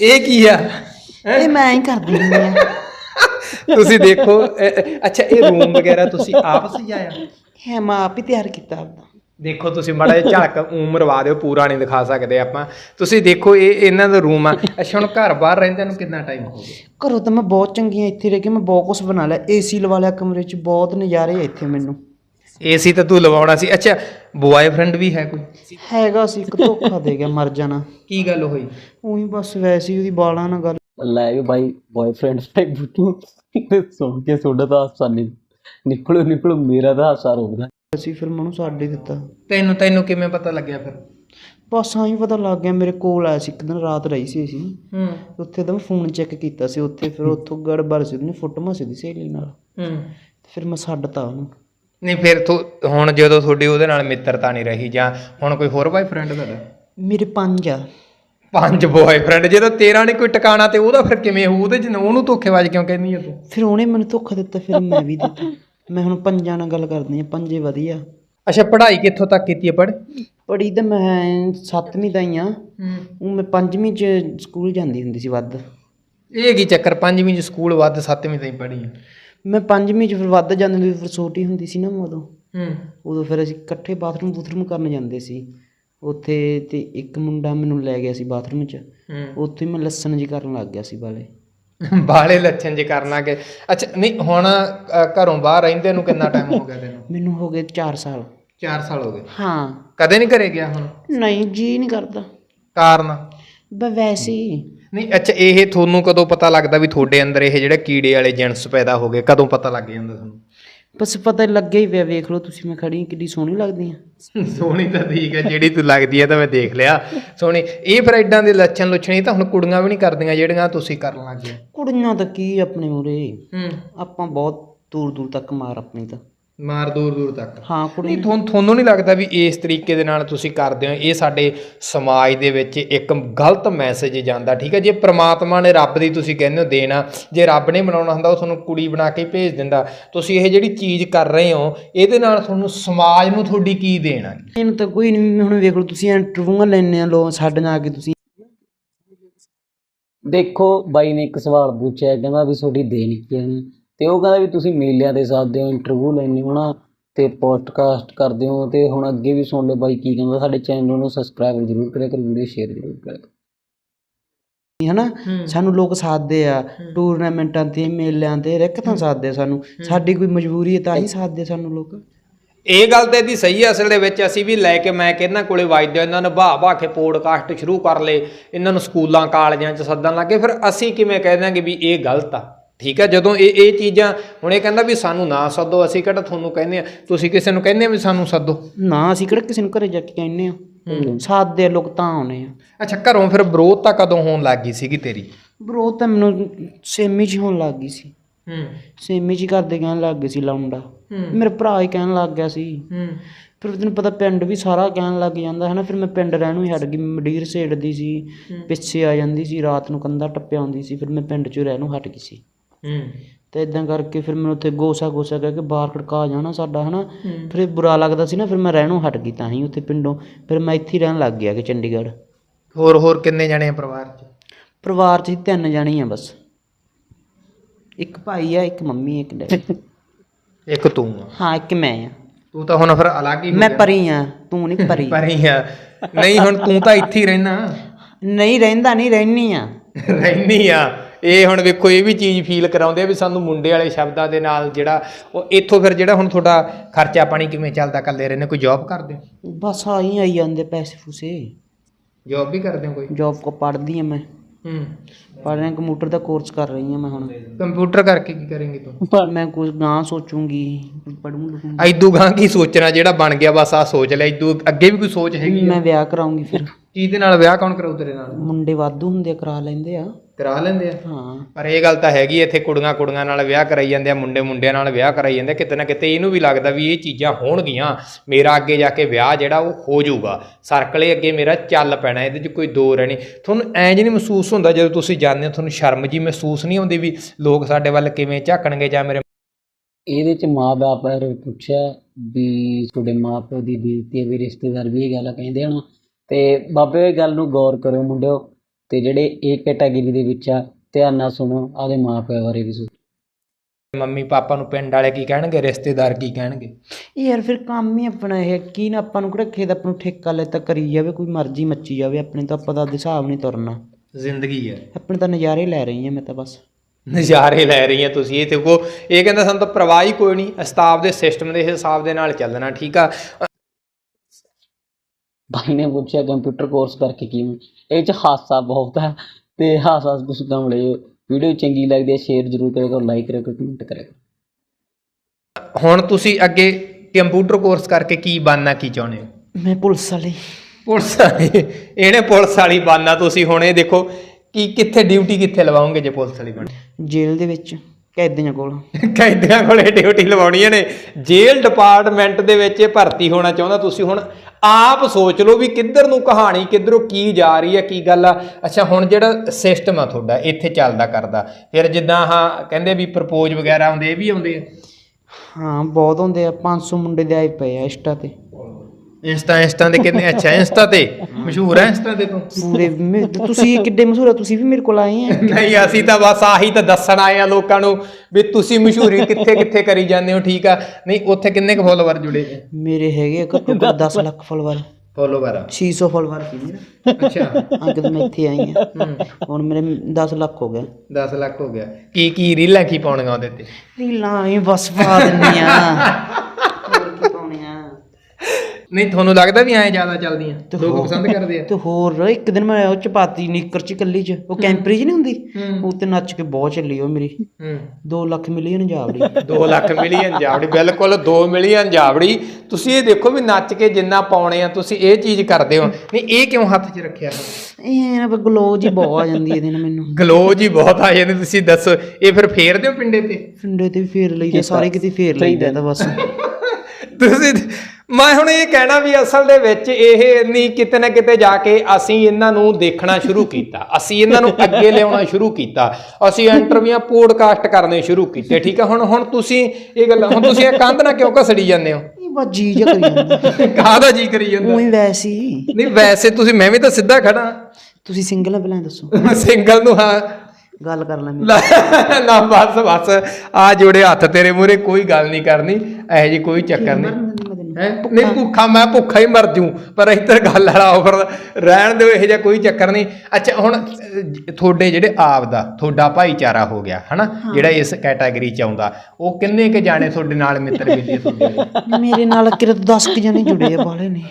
ਇਹ ਕੀ ਆ? ਇਹ ਮੈਂ ਹੀ ਕਰਦੀ ਆ। ਤੁਸੀਂ ਦੇਖੋ ਅੱਛਾ ਇਹ ਰੂਮ ਵਗੈਰਾ ਤੁਸੀਂ ਆਪ ਸਜਾਇਆ? ਹੈ ਮੈਂ ਆਪ ਹੀ ਤਿਆਰ ਕੀਤਾ ਆਪਦਾ। ਦੇਖੋ ਤੁਸੀਂ ਮਾੜਾ ਜਿਹਾ ਝਲਕ ਉਮਰਵਾ ਦਿਓ ਪੂਰਾ ਨਹੀਂ ਦਿਖਾ ਸਕਦੇ ਆਪਾਂ। ਤੁਸੀਂ ਦੇਖੋ ਇਹ ਇਹਨਾਂ ਦਾ ਰੂਮ ਆ। ਅੱਛਾ ਹੁਣ ਘਰ ਬਾਹਰ ਰਹਿੰਦਿਆਂ ਨੂੰ ਕਿੰਨਾ ਟਾਈਮ ਹੋ ਗਿਆ? ਘਰੋਂ ਤਾਂ ਮੈਂ ਬਹੁਤ ਚੰਗੀ ਆ ਇੱਥੇ ਰਹਿ ਕੇ ਮੈਂ ਬਹੁਤ ਕੁਝ ਬਣਾ ਲਿਆ। ਏਸੀ ਲਵਾ ਲਿਆ ਕਮਰੇ 'ਚ ਬਹੁਤ ਨਜ਼ਾਰੇ ਆ ਇੱਥੇ ਮੈਨੂੰ। ਏਸੀ ਤਾਂ ਤੂੰ ਲਵਾਉਣਾ ਸੀ। ਅੱਛਾ ਬੁਆਏਫ੍ਰੈਂਡ ਵੀ ਹੈ ਕੋਈ? ਹੈਗਾ ਸੀ ਇੱਕ ਧੋਖਾ ਦੇ ਗਿਆ ਮਰ ਜਾਣਾ। ਕੀ ਗੱਲ ਹੋਈ? ਉਹੀ ਬਸ ਵੈਸੇ ਉਹਦੀ ਬਾਲਾਂ ਨਾਲ ਗੱਲ ਲੈ ਵੀ ਬਾਈ ਬॉयਫ੍ਰੈਂਡ ਭਾਈ ਬੁੱਟੂ। ਤੇ ਸੁਣ ਕੇ ਤੁਹਾਡਾ ਤਾਂ ਹਾਸਾ ਨਹੀਂ ਨਿਕਲੋ ਨਿਕਲੋ ਮੇਰਾ ਤਾਂ ਹਾਸਾ ਰੁਕਦਾ। ਅਸੀਂ ਫਿਰ ਮੈਨੂੰ ਸਾਡੇ ਦਿੱਤਾ। ਤੈਨੂੰ ਤੈਨੂੰ ਕਿਵੇਂ ਪਤਾ ਲੱਗਿਆ ਫਿਰ? ਬਸ ਆਈ ਪਤਾ ਲੱਗ ਗਿਆ ਮੇਰੇ ਕੋਲ ਆਇਆ ਸੀ ਇੱਕ ਦਿਨ ਰਾਤ ਰਹੀ ਸੀ ਅਸੀਂ। ਹੂੰ। ਉੱਥੇ ਤਾਂ ਮੈਂ ਫੋਨ ਚੈੱਕ ਕੀਤਾ ਸੀ ਉੱਥੇ ਫਿਰ ਉੱਥੋਂ ਗੜਬੜ ਸੀ ਉਹਨੇ ਫੋਟੋਆਂ ਸੀ ਦੀ ਸਹੇਲੀ ਨਾਲ। ਹੂੰ। ਫਿਰ ਮੈਂ ਛੱਡਤਾ ਉਹਨੂੰ। ਨਹੀਂ ਫਿਰ ਤੂੰ ਹੁਣ ਜਦੋਂ ਤੁਹਾਡੀ ਉਹਦੇ ਨਾਲ ਮਿੱਤਰਤਾ ਨਹੀਂ ਰਹੀ ਜਾਂ ਹੁਣ ਕੋਈ ਹੋਰ ਬॉयਫ੍ਰੈਂਡ ਤੁਹਾਡਾ? ਮੇਰੇ ਪੰਜ ਆ। ਪੰਜ ਬॉयਫ੍ਰੈਂਡ ਜਦੋਂ ਤੇਰਾ ਨਹੀਂ ਕੋਈ ਟਿਕਾਣਾ ਤੇ ਉਹਦਾ ਫਿਰ ਕਿਵੇਂ ਹੋਊ? ਉਹਦੇ ਚ ਉਹਨੂੰ ਧੋਖੇਬਾਜ਼ ਕਿਉਂ ਕਹਿੰਦੀ ਆ ਤੂੰ? ਫਿਰ ਉਹਨੇ ਮੈਨੂੰ ਧੋਖਾ ਦਿੱਤਾ ਫਿਰ ਮੈਂ ਵੀ ਦਿੱਤਾ। ਮੈਂ ਹੁਣ ਪੰਜਾਂ ਨਾਲ ਗੱਲ ਕਰਦੀ ਆ ਪੰਜੇ ਵਧੀਆ। ਅੱਛਾ ਪੜ੍ਹਾਈ ਕਿੱਥੋਂ ਤੱਕ ਕੀਤੀ ਹੈ ਪੜ੍ਹ? ਪੜੀ ਤਾਂ ਮੈਂ ਸੱਤਵੀਂ ਦਾ ਹੀ। ਆ ਉਹ ਮੈਂ ਪੰਜਵੀਂ ਚ ਸਕੂਲ ਜਾਂਦੀ ਹੁੰਦੀ ਸੀ ਵੱਧ। ਇਹ ਕੀ ਚੱਕਰ? ਪੰਜਵੀਂ ਚ ਸਕੂਲ ਵੱਧ ਸੱਤਵੀਂ ਤਾਈਂ ਪੜ੍ਹੀ ਹੈ ਮੈਂ ਪੰਜਵੀਂ ਚ ਫਿਰ ਵੱਧ ਜਾਂਦੀ ਹੁੰਦੀ ਸੀ ਫਿਰ ਛੋਟੀ ਹੁੰਦੀ ਸੀ ਨਾ ਮੈਂ ਉਦੋਂ। ਹੂੰ। ਉਦੋਂ ਫਿਰ ਅਸੀਂ ਇਕੱਠੇ ਬਾਥਰੂਮ ਬੂਥਰੂਮ ਕਰਨ ਜਾਂਦੇ ਸੀ। ਉੱਥੇ ਤੇ ਇੱਕ ਮੁੰਡਾ ਮੈਨੂੰ ਲੈ ਗਿਆ ਸੀ ਬਾਥਰੂਮ 'ਚ। ਉੱਥੇ ਮੈਂ ਲੱਸਣ ਜੀ ਕਰਨ ਲੱਗ ਗਿਆ ਸੀ ਵਾਲੇ ਬਾਲੇ ਲੱਛਣ ਜੇ ਕਰਨਾ ਕਿ ਅੱਛਾ ਨਹੀਂ ਹੁਣ ਘਰੋਂ ਬਾਹਰ ਰਹਿੰਦੇ ਨੂੰ ਕਿੰਨਾ ਟਾਈਮ ਹੋ ਗਿਆ ਤੈਨੂੰ? ਮੈਨੂੰ ਹੋ ਗਏ 4 ਸਾਲ। 4 ਸਾਲ ਹੋ ਗਏ? ਹਾਂ। ਕਦੇ ਨਹੀਂ ਘਰੇ ਗਿਆ ਹੁਣ? ਨਹੀਂ ਜੀ ਨਹੀਂ ਕਰਦਾ। ਕਾਰਨ? ਬਸ ਵੈਸੇ ਹੀ। ਨਹੀਂ ਅੱਛਾ ਇਹ ਤੁਹਾਨੂੰ ਕਦੋਂ ਪਤਾ ਲੱਗਦਾ ਵੀ ਤੁਹਾਡੇ ਅੰਦਰ ਇਹ ਜਿਹੜੇ ਕੀੜੇ ਵਾਲੇ ਜਿਨਸ ਪੈਦਾ ਹੋ ਗਏ? ਕਦੋਂ ਪਤਾ ਲੱਗ ਜਾਂਦਾ ਤੁਹਾਨੂੰ? ਬਸ ਪਤਾ ਲੱਗਿਆ ਹੀ ਪਿਆ ਵੇਖ ਲਓ ਤੁਸੀਂ ਮੈਂ ਖੜੀ ਕਿੱਡੀ ਸੋਹਣੀ ਲੱਗਦੀ ਆ ਸੋਹਣੀ ਤਾਂ ਠੀਕ ਹੈ ਜਿਹੜੀ ਤੂੰ ਲੱਗਦੀ ਹੈ ਤਾਂ ਮੈਂ ਦੇਖ ਲਿਆ। ਸੋਹਣੀ ਇਹ ਫਿਰ ਏਦਾਂ ਦੇ ਲੱਛਣ ਲੁੱਛਣ ਤਾਂ ਹੁਣ ਕੁੜੀਆਂ ਵੀ ਨਹੀਂ ਕਰਦੀਆਂ ਜਿਹੜੀਆਂ ਤੁਸੀਂ ਕਰਨ ਲੱਗ। ਕੁੜੀਆਂ ਤਾਂ ਕੀ ਆਪਣੇ ਮੂਰੇ ਹੂੰ। ਆਪਾਂ ਬਹੁਤ ਦੂਰ ਦੂਰ ਤੱਕ ਮਾਰ ਆਪਣੀ ਤਾਂ। ਮਾਰ ਦੂਰ ਦੂਰ ਤੱਕ। ਹਾਂ ਕੁੜੀ ਨਹੀਂ ਤੁਹਾਨੂੰ ਤੁਹਾਨੂੰ ਨਹੀਂ ਲੱਗਦਾ ਵੀ ਇਸ ਤਰੀਕੇ ਦੇ ਨਾਲ ਤੁਸੀਂ ਕਰਦੇ ਹੋ। ਇਹ ਸਾਡੇ ਸਮਾਜ ਦੇ ਵਿੱਚ ਇੱਕ ਗਲਤ ਮੈਸੇਜ ਜਾਂਦਾ ਠੀਕ ਹੈ? ਜੇ ਪ੍ਰਮਾਤਮਾ ਨੇ ਰੱਬ ਦੀ ਤੁਸੀਂ ਕਹਿੰਦੇ ਹੋ ਦੇਣਾ ਜੇ ਰੱਬ ਨੇ ਬਣਾਉਣਾ ਹੁੰਦਾ ਉਹ ਤੁਹਾਨੂੰ ਕੁੜੀ ਬਣਾ ਕੇ ਭੇਜ ਦਿੰਦਾ। ਤੁਸੀਂ ਇਹ ਜਿਹੜੀ ਚੀਜ਼ ਕਰ ਰਹੇ ਹੋ ਇਹਦੇ ਨਾਲ ਤੁਹਾਨੂੰ ਸਮਾਜ ਨੂੰ ਤੁਹਾਡੀ ਕੀ ਦੇਣਾ ਇਹਨੂੰ ਤਾਂ ਕੋਈ ਨਹੀਂ ਹੁਣ ਵੇਖ ਲਓ ਤੁਸੀਂ ਇੰਟਰਵਿਊਆਂ ਲੈਣੇ ਆ ਲੋ ਸਾਡੇ ਨਾਲ ਆ ਕੇ ਤੁਸੀਂ ਦੇਖੋ ਬਾਈ ਨੇ ਇੱਕ ਸਵਾਲ ਪੁੱਛਿਆ ਕਹਿੰਦਾ ਵੀ ਤੁਹਾਡੀ ਦੇਣ ਕੀ ਹੈ ਤੇ ਉਹ ਕਹਿੰਦਾ ਵੀ ਤੁਸੀਂ ਮੇਲਿਆਂ ਦੇ ਸਾਥ ਹੋ ਇੰਟਰਵਿਊ ਲੈਂਦੇ ਹੋ ਨਾ ਤੇ ਪੋਡਕਾਸਟ ਕਰਦੇ ਹੋ ਤੇ ਹੁਣ ਅੱਗੇ ਵੀ ਸੁਣ ਲਓ ਬਾਈ ਕੀ ਕਹਿੰਦਾ ਸਾਡੇ ਚੈਨਲ ਨੂੰ ਸਬਸਕ੍ਰਾਈਬ ਜ਼ਰੂਰ ਕਰਿਆ ਕਰੋ ਵੀਡੀਓ ਸ਼ੇਅਰ ਜ਼ਰੂਰ ਕਰਿਆ ਕਰੋ। ਹਨਾ ਸਾਨੂੰ ਲੋਕ ਸਾਥਦੇ ਆ ਟੂਰਨਾਮੈਂਟਾਂ ਤੇ ਮੇਲਿਆਂ ਤੇ ਰਿਕ ਤਾਂ ਸਾਥਦੇ ਸਾਨੂੰ ਸਾਡੀ ਕੋਈ ਮਜਬੂਰੀ ਹੈ ਤਾਂ ਹੀ ਸਾਥਦੇ ਸਾਨੂੰ ਲੋਕ। ਇਹ ਗੱਲ ਤਾਂ ਇਹਦੀ ਸਹੀ ਹੈ ਅਸਲ ਦੇ ਵਿੱਚ ਅਸੀਂ ਵੀ ਲੈ ਕੇ ਮੈਂ ਕਿਹਨਾਂ ਕੋਲੇ ਵੱਜਦੇ ਇਹਨਾਂ ਨੇ ਬਾਹ ਬਾਹ ਕੇ ਪੋਡਕਾਸਟ ਸ਼ੁਰੂ ਕਰ ਲਏ ਇਹਨਾਂ ਨੂੰ ਸਕੂਲਾਂ ਕਾਲਜਾਂ 'ਚ ਸੱਦਣ ਲੱਗੇ ਫਿਰ ਅਸੀਂ ਕਿਵੇਂ ਕਹਿ ਦਿਆਂਗੇ ਵੀ ਇਹ ਗਲਤ ਆ? ਠੀਕ ਆ ਜਦੋਂ ਇਹ ਇਹ ਚੀਜ਼ਾਂ ਹੁਣ ਇਹ ਕਹਿੰਦਾ ਵੀ ਸਾਨੂੰ ਨਾ ਸੱਦੋ ਅਸੀਂ ਕਿਹੜਾ ਤੁਹਾਨੂੰ ਕਹਿੰਦੇ ਆ ਤੁਸੀਂ ਕਿਸੇ ਨੂੰ ਕਹਿੰਦੇ ਆ ਵੀ ਸਾਨੂੰ ਸੱਦੋ? ਨਾ ਅਸੀਂ ਕਿਹੜਾ ਕਿਸੇ ਨੂੰ ਘਰੇ ਜਾ ਕੇ ਕਹਿੰਨੇ ਆ ਸਾਥਦੇ ਆ ਲੋਕ ਤਾਂ ਆਉਣੇ ਆ। ਅੱਛਾ ਘਰੋਂ ਫਿਰ ਵਿਰੋਧਤਾ ਕਦੋਂ ਹੋਣ ਲੱਗ ਗਈ ਸੀਗੀ ਤੇਰੀ? ਬਰੋ ਤਾਂ ਮੈਨੂੰ ਸੇਮੀ ਚ ਹੋਣ ਲੱਗ ਗਈ ਸੀ। ਹੂੰ। ਸੇਮੀ ਹੀ ਕਰਦੇ ਕਹਿਣ ਲੱਗ ਗਏ ਸੀ ਲਾਉਂਡਾ ਮੇਰੇ ਭਰਾ ਹੀ ਕਹਿਣ ਲੱਗ ਗਿਆ ਸੀ। ਹੂੰ। ਫਿਰ ਤੈਨੂੰ ਪਤਾ ਪਿੰਡ ਵੀ ਸਾਰਾ ਕਹਿਣ ਲੱਗ ਜਾਂਦਾ ਹੈ ਨਾ ਫਿਰ ਮੈਂ ਪਿੰਡ ਰਹਿਣੋਂ ਹੀ ਹਟ ਗਈ ਮਡੀਰ ਸੇੜਦੀ ਸੀ ਪਿੱਛੇ ਆ ਜਾਂਦੀ ਸੀ ਰਾਤ ਨੂੰ ਕੰਧਾ ਟੱਪਿਆ ਆਉਂਦੀ ਸੀ ਫਿਰ ਮੈਂ ਪਿੰਡ 'ਚ ਰਹਿਣੋਂ ਹਟ ਗਈ ਸੀ। ਹੂੰ। ਤੇ ਇਦਾਂ ਕਰਕੇ ਫਿਰ ਮੈਨੂੰ ਉੱਥੇ ਗੋਸਾ ਗੋਸਾ ਕਹਿ ਕੇ ਬਾਹਰ ਖੜਕਾ ਜਾਣਾ ਸਾਡਾ ਹਨਾ। ਫਿਰ ਇਹ ਬੁਰਾ ਲੱਗਦਾ ਸੀ ਨਾ ਫਿਰ ਮੈਂ ਰਹਿਣੋਂ ਹਟ ਗਈ ਤਾਂ ਹੀ ਉੱਥੇ ਪਿੰਡੋਂ। ਫਿਰ ਮੈਂ ਇੱਥੇ ਹੀ ਰਹਿਣ ਲੱਗ ਗਿਆ ਕਿ ਚੰਡੀਗੜ੍ਹ। ਹੋਰ ਹੋਰ ਕਿੰਨੇ ਜਣੇ ਆ ਪਰਿਵਾਰ 'ਚ? ਪਰਿਵਾਰ 'ਚ ਹੀ ਤਿੰਨ ਜਾਣੇ ਆ ਬਸ। ਇੱਕ ਭਾਈ ਆ ਇੱਕ ਮੰਮੀ ਇੱਕ ਡੈਡੀ। ਇੱਕ ਤੂੰ ਆ। ਹਾਂ ਇੱਕ ਮੈਂ ਆ। ਤੂੰ ਤਾਂ ਹੁਣ ਫਿਰ ਅਲੱਗ ਹੀ ਹੋ ਮੈਂ ਗਿਆ। ਪਰੀ ਆ ਤੂੰ ਨਹੀਂ ਪਰੀ। ਪਰ ਆ। ਨਹੀਂ ਹੁਣ ਤੂੰ ਤਾਂ ਇੱਥੇ ਹੀ ਰਹਿਣਾ। ਨਹੀਂ ਰਹਿੰਦਾ ਨਹੀਂ ਰਹਿਨੀ ਆ। ਰਹਿਨੀ ਆ। ਇਹ ਹੁਣ ਵੇਖੋ ਇਹ ਵੀ ਚੀਜ਼ ਫੀਲ ਕਰਾਉਂਦੇ ਆ ਵੀ ਸਾਨੂੰ ਮੁੰਡੇ ਵਾਲੇ ਸ਼ਬਦਾਂ ਦੇ ਨਾਲ ਜਿਹੜਾ ਉਹ ਇੱਥੋਂ ਫਿਰ ਜਿਹੜਾ ਹੁਣ ਤੁਹਾਡਾ ਖਰਚਾ ਪਾਣੀ ਕਿਵੇਂ ਚੱਲਦਾ ਕੱਲੇ ਰਹਿੰਦੇ ਕੋਈ ਜੌਬ ਕਰਦੇ? ਹੋ ਬਸ ਆਈ ਆਈ ਜਾਂਦੇ ਪੈਸੇ ਫੂਸੇ ਜੌਬ ਵੀ ਕਰਦੇ ਹੋ ਕੋਈ? ਜੌਬ ਕੋ ਪੜ੍ਹਦੀ ਆ ਮੈਂ। ਹੂੰ। ਪੜ੍ਹ ਰਿਹਾ ਕੰਪਿਊਟਰ ਦਾ ਕੋਰਸ ਕਰ ਰਹੀ ਆ ਮੈਂ ਹੁਣ। ਕੰਪਿਊਟਰ ਕਰਕੇ ਕੀ ਕਰੇਂਗੇ ਤੂੰ? ਮੈਂ ਕੁਝ ਗਾਂ ਸੋਚੂੰਗੀ ਪੜੂੰ ਲਿਖੂੰ ਐਦੂ ਗਾਂ ਕੀ ਸੋਚਣਾ ਜਿਹੜਾ ਬਣ ਗਿਆ ਬਸ ਆ ਸੋਚ ਲੈ ਐਦੂ ਅੱਗੇ ਵੀ ਕੋਈ ਸੋਚ ਹੈਗੀ ਮੈਂ ਵਿਆਹ ਕਰਾਉਂਗੀ ਫਿਰ। ਚੀਜ਼ ਦੇ ਨਾਲ ਵਿਆਹ ਕੌਣ ਕਰਾਉ ਤੇਰੇ ਨਾਲ? ਮੁੰਡੇ ਵਾਧੂ ਹੁੰਦੇ ਕਰਾ ਲੈਂਦੇ ਆ। ਕਰਾ ਲੈਂਦੇ ਆ। ਹਾਂ। ਪਰ ਇਹ ਗੱਲ ਤਾਂ ਹੈਗੀ ਇੱਥੇ ਕੁੜੀਆਂ ਕੁੜੀਆਂ ਨਾਲ ਵਿਆਹ ਕਰਾਈ ਜਾਂਦੇ ਆ ਮੁੰਡੇ ਮੁੰਡਿਆਂ ਨਾਲ ਵਿਆਹ ਕਰਾਈ ਜਾਂਦੇ ਆ। ਕਿਤੇ ਨਾ ਕਿਤੇ ਇਹਨੂੰ ਵੀ ਲੱਗਦਾ ਵੀ ਇਹ ਚੀਜ਼ਾਂ ਹੋਣਗੀਆਂ। ਮੇਰਾ ਅੱਗੇ ਜਾ ਕੇ ਵਿਆਹ ਜਿਹੜਾ ਉਹ ਹੋ ਜਾਊਗਾ। ਸਰਕਲੇ ਅੱਗੇ ਮੇਰਾ ਚੱਲ ਪੈਣਾ ਇਹਦੇ 'ਚ ਕੋਈ ਦੋ ਰਹਿਣੀ। ਤੁਹਾਨੂੰ ਐਂ ਜਿਹਾ ਨਹੀਂ ਮਹਿਸੂਸ ਹੁੰਦਾ ਜਦੋਂ ਤੁਸੀਂ ਜਾਂਦੇ ਹੋ ਤੁਹਾਨੂੰ ਸ਼ਰਮ ਜੀ ਮਹਿਸੂਸ ਨਹੀਂ ਹੁੰਦੀ ਵੀ ਲੋਕ ਸਾਡੇ ਵੱਲ ਕਿਵੇਂ ਝਾਕਣਗੇ ਜਾਂ ਮੇਰੇ ਇਹਦੇ ਚ ਮਾਂ-ਬਾਪ ਬਾਰੇ ਪੁੱਛਿਆ ਵੀ ਤੁਹਾਡੇ ਮਾਪਿਓ ਦੀ ਬੇਇੱਜ਼ਤੀ ਵੀ ਰਿਸ਼ਤੇਦਾਰ ਵੀ ਇਹ ਗੱਲ ਕਹਿੰਦੇ ਹਨ। ਤੇ ਬਾਬੇ ਇਹ ਗੱਲ ਨੂੰ ਗੌਰ ਕਰਿਓ ਮੁੰਡਿਓ। ਤੇ ਜਿਹੜੇ ਇਹ ਕੈਟਾਗਰੀ ਦੇ ਵਿੱਚ ਆ ਧਿਆਨ ਨਾਲ ਸੁਣੋ ਆਦੇ ਮਾਪਿਆਂ ਬਾਰੇ ਵੀ ਸੋਚੋ। ਮੰਮੀ ਪਾਪਾ ਨੂੰ ਪਿੰਡ ਵਾਲੇ ਕੀ ਕਹਿਣਗੇ ਰਿਸ਼ਤੇਦਾਰ ਕੀ ਕਹਿਣਗੇ? ਯਾਰ ਫਿਰ ਕੰਮ ਹੀ ਆਪਣਾ ਇਹ ਕੀ ਨਾ ਆਪਾਂ ਨੂੰ ਕਿਹੜਾ ਖੇਤ ਆਪਾਂ ਨੂੰ ਠੇਕਾ ਲੈ ਤਾਂ ਕਰੀ ਜਾਵੇ ਕੋਈ ਮਰਜ਼ੀ ਮੱਚੀ ਜਾਵੇ ਆਪਣੇ ਤਾਂ ਆਪਾਂ ਦਾ ਹਿਸਾਬ ਨਹੀਂ ਤੁਰਨਾ। ਜ਼ਿੰਦਗੀ ਹੈ। ਆਪਣੇ ਤਾਂ ਨਜ਼ਾਰੇ ਲੈ ਰਹੀ ਆ ਮੈਂ ਤਾਂ ਬਸ। ਨਜ਼ਾਰੇ ਲੈ ਰਹੀਆਂ ਤੁਸੀਂ ਇਹ ਤੇ ਕੋ ਇਹ ਕਹਿੰਦਾ ਸਾਨੂੰ ਤਾਂ ਪਰਵਾਹ ਹੀ ਕੋਈ ਨਹੀਂ ਅਸਤਾਬ ਦੇ ਸਿਸਟਮ ਦੇ ਹਿਸਾਬ ਦੇ ਨਾਲ ਚੱਲਣਾ ਠੀਕ ਆ? ਭਾਈ ਨੇ ਪੁੱਛਿਆ ਕੰਪਿਊਟਰ ਕੋਰਸ ਕਰਕੇ ਕਿਵੇਂ? ਇਹ ਚ ਹਾਸਾ ਬਹੁਤ ਹੈ ਤੇ ਹਾਸਾ ਤੁਸੀਂ ਕੰਮ ਲਿਓ ਵੀਡੀਓ ਚੰਗੀ ਲੱਗਦੀ ਹੈ ਸ਼ੇਅਰ ਜ਼ਰੂਰ ਕਰਿਆ ਕਰੋ ਲਾਈਕ ਕਰਿਆ ਕਰੋ ਕਮੈਂਟ ਕਰਿਆ ਕਰੋ। ਹੁਣ ਤੁਸੀਂ ਅੱਗੇ ਕੰਪਿਊਟਰ ਕੋਰਸ ਕਰਕੇ ਕੀ ਬਣਨਾ ਕੀ ਚਾਹੁੰਦੇ ਹੋ? ਮੈਂ ਪੁਲਿਸ ਵਾਲੀ। ਪੁਲਿਸ ਵਾਲੀ। ਇਹਨੇ ਪੁਲਿਸ ਵਾਲੀ ਬਣਨਾ ਤੁਸੀਂ ਹੁਣ ਇਹ ਦੇਖੋ ਕਿ ਕਿੱਥੇ ਡਿਊਟੀ ਕਿੱਥੇ ਲਵਾਓਗੇ ਜੇ ਪੁਲਿਸ ਵਾਲੀ ਬਣ ਜੇਲ੍ਹ ਦੇ ਵਿੱਚ। ਕੈਦੀਆਂ ਕੋਲ। ਕੈਦੀਆਂ ਕੋਲੇ ਡਿਊਟੀ ਲਵਾਉਣੀਆਂ ਨੇ। ਜੇਲ੍ਹ ਡਿਪਾਰਟਮੈਂਟ ਦੇ ਵਿੱਚ ਇਹ ਭਰਤੀ ਹੋਣਾ ਚਾਹੁੰਦਾ। ਤੁਸੀਂ ਹੁਣ ਆਪ ਸੋਚ ਲਓ ਵੀ ਕਿੱਧਰ ਨੂੰ ਕਹਾਣੀ ਕਿੱਧਰੋਂ ਕੀ ਜਾ ਰਹੀ ਹੈ ਕੀ ਗੱਲ ਆ। ਅੱਛਾ ਹੁਣ ਜਿਹੜਾ ਸਿਸਟਮ ਆ ਤੁਹਾਡਾ ਇੱਥੇ ਚੱਲਦਾ ਕਰਦਾ। ਫਿਰ ਜਿੱਦਾਂ ਹਾਂ ਕਹਿੰਦੇ ਵੀ ਪ੍ਰਪੋਜ਼ ਵਗੈਰਾ ਆਉਂਦੇ ਇਹ ਵੀ ਆਉਂਦੇ ਆ? ਹਾਂ ਬਹੁਤ ਹੁੰਦੇ ਆ। 500 ਮੁੰਡੇ ਦੇ ਆਏ ਪਏ ਆ ਇੰਸਟਾ ਤੇ। ਇੰਸਟਾ ਇੰਸਟਾ ਦੇ ਕਿੰਨੇ ਅੱਛਾ ਇੰਸਟਾ ਤੇ? ਮਸ਼ਹੂਰ ਹੈ ਇੰਸਟਾ ਤੇ ਤੂੰ? ਪੂਰੇ ਮੇ- ਤੁਸੀਂ ਕਿੱਡੇ ਮਸ਼ਹੂਰ ਆ ਤੁਸੀਂ ਵੀ ਮੇਰੇ ਕੋਲ ਆਏ ਆ। ਨਹੀਂ ਅਸੀਂ ਤਾਂ ਬਸ ਆਹੀ ਤਾਂ ਦੱਸਣ ਆਏ ਆ ਲੋਕਾਂ ਨੂੰ ਵੀ ਤੁਸੀਂ ਮਸ਼ਹੂਰੀ ਕਿੱਥੇ ਕਿੱਥੇ ਕਰੀ ਜਾਂਦੇ ਹੋ ਠੀਕ ਆ? ਨਹੀਂ ਉੱਥੇ ਕਿੰਨੇ ਕੁ ਫੋਲੋਵਰ ਜੁੜੇ ਮੇਰੇ ਹੈਗੇ ਆ ਘੱਟੋ ਘੱਟ 10 ਲੱਖ ਫੋਲੋਵਰ ਫੋਲੋਵਰ 600 ਫੋਲੋਵਰ ਸੀ ਮੇਰਾ। ਅੱਛਾ। ਜਦੋਂ ਮੈਂ ਇੱਥੇ ਆਈ ਹਾਂ। ਹੁਣ ਮੇਰੇ 10 ਲੱਖ ਹੋ ਗਿਆ। 10 ਲੱਖ ਹੋ ਗਿਆ। ਕੀ ਕੀ ਰੀਲਾਂ ਕੀ ਪਾਉਣੀਆਂ ਉਹਦੇ ਤੇ? ਰੀਲਾਂ ਹੀ ਬਸ ਪਾ ਦਿੰਨੀ ਆ ਹੋਰ ਕੀ ਪਾਉਣੇ ਆ। ਨਹੀਂ ਤੁਹਾਨੂੰ ਲੱਗਦਾ ਵੀ ਐਂ ਜ਼ਿਆਦਾ ਚੱਲਦੀਆਂ? ਲੋਕ ਪਸੰਦ ਕਰਦੇ ਆ। ਤੇ ਹੋਰ ਇੱਕ ਦਿਨ ਮੈਂ ਉਹ ਚਪਾਤੀ ਨਿੱਕਰ ਚ ਕੱਲੀ ਚ ਉਹ ਕੈਂਪਰੀ ਚ ਨਹੀਂ ਹੁੰਦੀ? ਉਹ ਤੇ ਨੱਚ ਕੇ ਬਹੁਤ ਚੱਲੀ ਉਹ ਮੇਰੀ। ਹੂੰ। 2 ਲੱਖ ਮਿਲੀਅਨ ਜਾਵੜੀ। 2 ਲੱਖ ਮਿਲੀਅਨ ਜਾਵੜੀ ਬਿਲਕੁਲ 2 ਮਿਲੀਅਨ ਜਾਵੜੀ। ਤੁਸੀਂ ਇਹ ਦੇਖੋ ਵੀ ਨੱਚ ਕੇ ਜਿੰਨਾ ਪਾਉਣੇ ਆ ਤੁਸੀਂ ਇਹ ਚੀਜ਼ ਕਰਦੇ ਹੋ। ਨਹੀਂ ਇਹ ਕਿਉਂ ਹੱਥ 'ਚ ਰੱਖਿਆ? ਇਹ ਨਾ ਗਲੋ ਜੀ ਬਹੁਤ ਆ ਜਾਂਦੀ ਇਹਦੇ ਨਾਲ ਮੈਨੂੰ। ਗਲੋ ਜੀ ਬਹੁਤ ਆ ਜਾਂਦੇ ਤੁਸੀਂ ਦੱਸੋ ਇਹ ਫਿਰ ਫੇਰਦੇ ਹੋ ਪਿੰਡੇ ਤੇ? ਫਿੰਡੇ ਤੇ ਵੀ ਫੇਰ ਲਈਦਾ ਸਾਰੇ ਕਿਤੇ ਫੇਰ ਲਈਦਾ ਤਾਂ ਬਸ। ਤੁਸੀਂ ਮੈਂ ਹੁਣ ਇਹ ਕਹਿਣਾ ਵੀ ਅਸਲ ਦੇ ਵਿੱਚ ਇਹ ਨਹੀਂ ਕਿਤੇ ਨਾ ਕਿਤੇ ਜਾ ਕੇ ਅਸੀਂ ਇਹਨਾਂ ਨੂੰ ਦੇਖਣਾ ਸ਼ੁਰੂ ਕੀਤਾ। ਅਸੀਂ ਇਹਨਾਂ ਨੂੰ ਅੱਗੇ ਲਿਆਉਣਾ ਸ਼ੁਰੂ ਕੀਤਾ। ਅਸੀਂ ਇੰਟਰਵਿਊਆਂ ਪੋਡਕਾਸਟ ਕਰਨੇ ਸ਼ੁਰੂ ਕੀਤੇ ਠੀਕ ਹੈ ਹੁਣ ਹੁਣ ਤੁਸੀਂ ਇਹ ਗੱਲ ਹੁਣ ਤੁਸੀਂ ਇਹ ਕੰਧ ਨਾਲ ਕਿਉਂ ਘਸੜੀ ਜਾਂਦੇ ਹੋ? ਇਹ ਬਸ ਜੀ ਜਿਹਾ ਕਰੀ ਜਾਂਦਾ ਕਾਹਦਾ ਜੀ ਕਰੀ ਜਾਂਦਾ ਉਹੀ ਵੈਸੀ ਨਹੀਂ ਵੈਸੇ ਤੁਸੀਂ ਮੈਂ ਵੀ ਤਾਂ ਸਿੱਧਾ ਖੜਾ। ਤੁਸੀਂ ਸਿੰਗਲ ਆ ਪਹਿਲਾਂ ਦੱਸੋ। ਸਿੰਗਲ ਨੂੰ ਹਾਂ। ਗੱਲ ਕਰ ਲੈ ਮੇਰੀ। ਲੈ, ਨਾ ਬਸ ਬਸ। ਆ ਜੋੜੇ ਹੱਥ ਤੇਰੇ ਮੂਰੇ ਕੋਈ ਗੱਲ ਨਹੀਂ ਕਰਨੀ ਇਹੋ ਜੀ ਕੋਈ ਚੱਕਰ ਨਹੀਂ। ਹੈਂ? ਨਹੀਂ ਭੁੱਖਾ ਮੈਂ ਭੁੱਖਾ ਹੀ ਮਰ ਜੂ ਪਰ ਇੱਧਰ ਗੱਲ ਵਾਲਾ ਆਫਰ ਰਹਿਣ ਦਿਓ ਇਹੋ ਜਿਹਾ ਕੋਈ ਚੱਕਰ ਨਹੀਂ। ਅੱਛਾ ਹੁਣ ਤੁਹਾਡੇ ਜਿਹੜੇ ਆਪ ਦਾ ਤੁਹਾਡਾ ਭਾਈਚਾਰਾ ਹੋ ਗਿਆ ਹਨਾ? ਜਿਹੜਾ ਇਸ ਕੈਟਾਗਰੀ ਚ ਆਉਂਦਾ ਉਹ ਕਿੰਨੇ ਕ ਜਾਣੇ ਤੁਹਾਡੇ ਨਾਲ ਮਿੱਤਰ ਬੇਲੀ ਤੁਹਾਡੇ ਮੇਰੇ ਨਾਲ ਕਿਰਤ 10 ਕਿ ਜਣੇ ਜੁੜੇ ਆ ਬਾਲੇ ਨੇ।